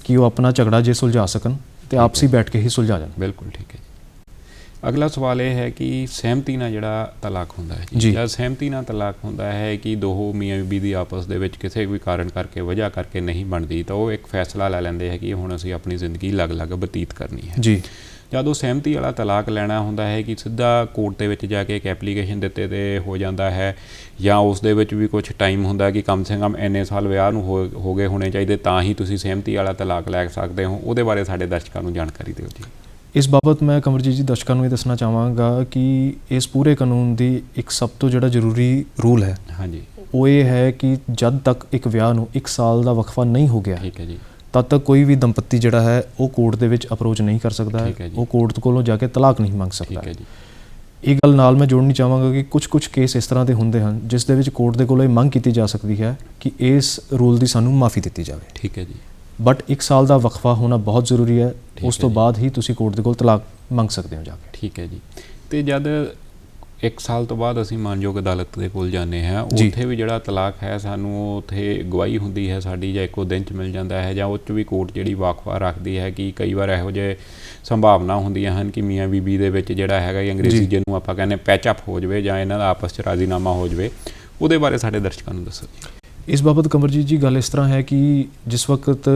ਕਿ ਉਹ ਆਪਣਾ ਝਗੜਾ ਜੇ ਸੁਲਝਾ ਸਕਣ ਤੇ। ਆਪਸੀ ਬੈਠ ਕੇ ਹੀ ਸੁਲਝਾ ਜਾਣ। ਬਿਲਕੁਲ ਠੀਕ ਹੈ ਜੀ। ਅਗਲਾ ਸਵਾਲ ਇਹ ਹੈ ਕਿ ਸਹਿਮਤੀ ਨਾਲ ਜਿਹੜਾ ਤਲਾਕ ਹੁੰਦਾ ਹੈ ਜੀ। ਜਦ ਸਹਿਮਤੀ ਨਾਲ ਤਲਾਕ ਹੁੰਦਾ ਹੈ ਕਿ ਦੋ ਮੀਆਂ ਬੀਬੀ ਦੀ ਆਪਸ ਦੇ ਵਿੱਚ ਕਿਸੇ ਵੀ ਕਾਰਨ ਕਰਕੇ ਵਜ੍ਹਾ ਕਰਕੇ ਨਹੀਂ ਬਣਦੀ ਤਾਂ ਉਹ ਇੱਕ ਫੈਸਲਾ ਲੈ ਲੈਂਦੇ ਹੈ ਕਿ ਹੁਣ ਅਸੀਂ ਆਪਣੀ ਜ਼ਿੰਦਗੀ ਅਲੱਗ-ਅਲੱਗ ਬਤੀਤ ਕਰਨੀ ਹੈ। ਜੀ। ਜਦ ਉਹ ਸਹਿਮਤੀ ਵਾਲਾ ਤਲਾਕ ਲੈਣਾ ਹੁੰਦਾ ਹੈ ਕਿ ਸਿੱਧਾ ਕੋਰਟ ਦੇ ਵਿੱਚ ਜਾ ਕੇ ਇੱਕ ਐਪਲੀਕੇਸ਼ਨ ਦਿੱਤੇ ਤੇ ਹੋ ਜਾਂਦਾ ਹੈ ਜਾਂ ਉਸ ਦੇ ਵਿੱਚ ਵੀ ਕੁਝ ਟਾਈਮ ਹੁੰਦਾ ਕਿ ਕਮ ਸੇ ਕਮ ਇੰਨੇ ਸਾਲ ਵਿਆਹ ਨੂੰ ਹੋ ਗਏ ਹੋਣੇ ਚਾਹੀਦੇ ਤਾਂ ਹੀ ਤੁਸੀਂ ਸਹਿਮਤੀ ਵਾਲਾ ਤਲਾਕ ਲੈ ਸਕਦੇ ਹੋ। ਉਹਦੇ ਬਾਰੇ ਸਾਡੇ ਦਰਸ਼ਕਾਂ ਨੂੰ ਜਾਣਕਾਰੀ ਦਿਓ ਜੀ। ਇਸ ਬਾਬਤ ਮੈਂ ਕੰਵਰਜੀਤ ਜੀ ਦਰਸ਼ਕਾਂ ਨੂੰ ਇਹ ਦੱਸਣਾ ਚਾਹਾਂਗਾ ਕਿ ਇਸ ਪੂਰੇ ਕਾਨੂੰਨ ਦੀ ਇੱਕ ਸਭ ਤੋਂ ਜਿਹੜਾ ਜ਼ਰੂਰੀ ਰੂਲ ਹੈ ਹਾਂਜੀ। ਉਹ ਇਹ ਹੈ ਕਿ ਜਦ ਤੱਕ ਇੱਕ ਵਿਆਹ ਨੂੰ 1 ਸਾਲ ਦਾ ਵਕਫਾ ਨਹੀਂ ਹੋ ਗਿਆ ਠੀਕ ਹੈ ਜੀ। ਤਦ ਤੱਕ ਕੋਈ ਵੀ ਦੰਪਤੀ ਜਿਹੜਾ ਹੈ ਉਹ ਕੋਰਟ ਦੇ ਵਿੱਚ ਅਪਰੋਚ ਨਹੀਂ ਕਰ ਸਕਦਾ ਹੈ। ਉਹ ਕੋਰਟ ਕੋਲੋਂ ਜਾ ਕੇ ਤਲਾਕ ਨਹੀਂ ਮੰਗ ਸਕਦਾ ਠੀਕ ਹੈ ਜੀ। ਇਹ ਗੱਲ ਨਾਲ ਮੈਂ ਜੋੜਨੀ ਚਾਹਾਂਗਾ ਕਿ ਕੁਝ-ਕੁਝ ਕੇਸ ਇਸ ਤਰ੍ਹਾਂ ਦੇ ਹੁੰਦੇ ਹਨ ਜਿਸ ਦੇ ਵਿੱਚ ਕੋਰਟ ਦੇ ਕੋਲੋਂ ਇਹ ਮੰਗ ਕੀਤੀ ਜਾ ਸਕਦੀ ਹੈ ਕਿ ਇਸ ਰੂਲ ਦੀ ਸਾਨੂੰ ਮਾਫੀ ਦਿੱਤੀ ਜਾਵੇ। ਠੀਕ ਹੈ ਜੀ। ਬਟ 1 ਸਾਲ ਦਾ ਵਕਫਾ ਹੋਣਾ ਬਹੁਤ ਜ਼ਰੂਰੀ ਹੈ। ਉਸ ਤੋਂ। ਬਾਅਦ ਹੀ ਤੁਸੀਂ ਕੋਰਟ ਦੇ ਕੋਲ ਤਲਾਕ ਮੰਗ ਸਕਦੇ ਹੋ ਜਾ ਕੇ। ਠੀਕ ਹੈ ਜੀ। ਤੇ ਜਦ ਇੱਕ ਸਾਲ ਤੋਂ ਬਾਅਦ ਅਸੀਂ ਮਾਨਯੋਗ ਅਦਾਲਤ ਦੇ ਕੋਲ ਜਾਂਦੇ ਹਾਂ। ਉੱਥੇ ਵੀ ਜਿਹੜਾ ਤਲਾਕ ਹੈ ਸਾਨੂੰ ਉੱਥੇ ਗਵਾਹੀ ਹੁੰਦੀ ਹੈ ਸਾਡੀ ਜਾਂ ਇੱਕੋ ਦਿਨ ਚ ਮਿਲ ਜਾਂਦਾ ਹੈ ਜਾਂ ਉਹ 'ਚ ਵੀ ਕੋਰਟ ਜਿਹੜੀ ਵਾਕਫਾ ਰੱਖਦੀ ਹੈ ਕਿ ਕਈ ਵਾਰ ਇਹੋ ਜਿਹੇ ਸੰਭਾਵਨਾ ਹੁੰਦੀਆਂ ਹਨ ਕਿ ਮੀਆਂ ਬੀਬੀ ਦੇ ਵਿੱਚ ਜਿਹੜਾ ਹੈਗਾ ਇਹ ਅੰਗਰੇਜ਼ੀ। ਜਿਹਨੂੰ ਆਪਾਂ ਕਹਿੰਦੇ ਪੈਚ ਅਪ ਹੋ ਜਾਵੇ ਜਾਂ ਇਹਨਾਂ ਦਾ ਆਪਸ ਚ ਰਾਜ਼ੀਨਾਮਾ ਹੋ ਜਾਵੇ ਉਹਦੇ ਬਾਰੇ ਸਾਡੇ ਦਰਸ਼ਕਾਂ ਨੂੰ ਦੱਸੋ ਇਸ ਬਾਬਤ ਕੰਵਰਜੀਤ ਜੀ ਗੱਲ ਇਸ ਤਰ੍ਹਾਂ ਹੈ ਕਿ ਜਿਸ ਵਕਤ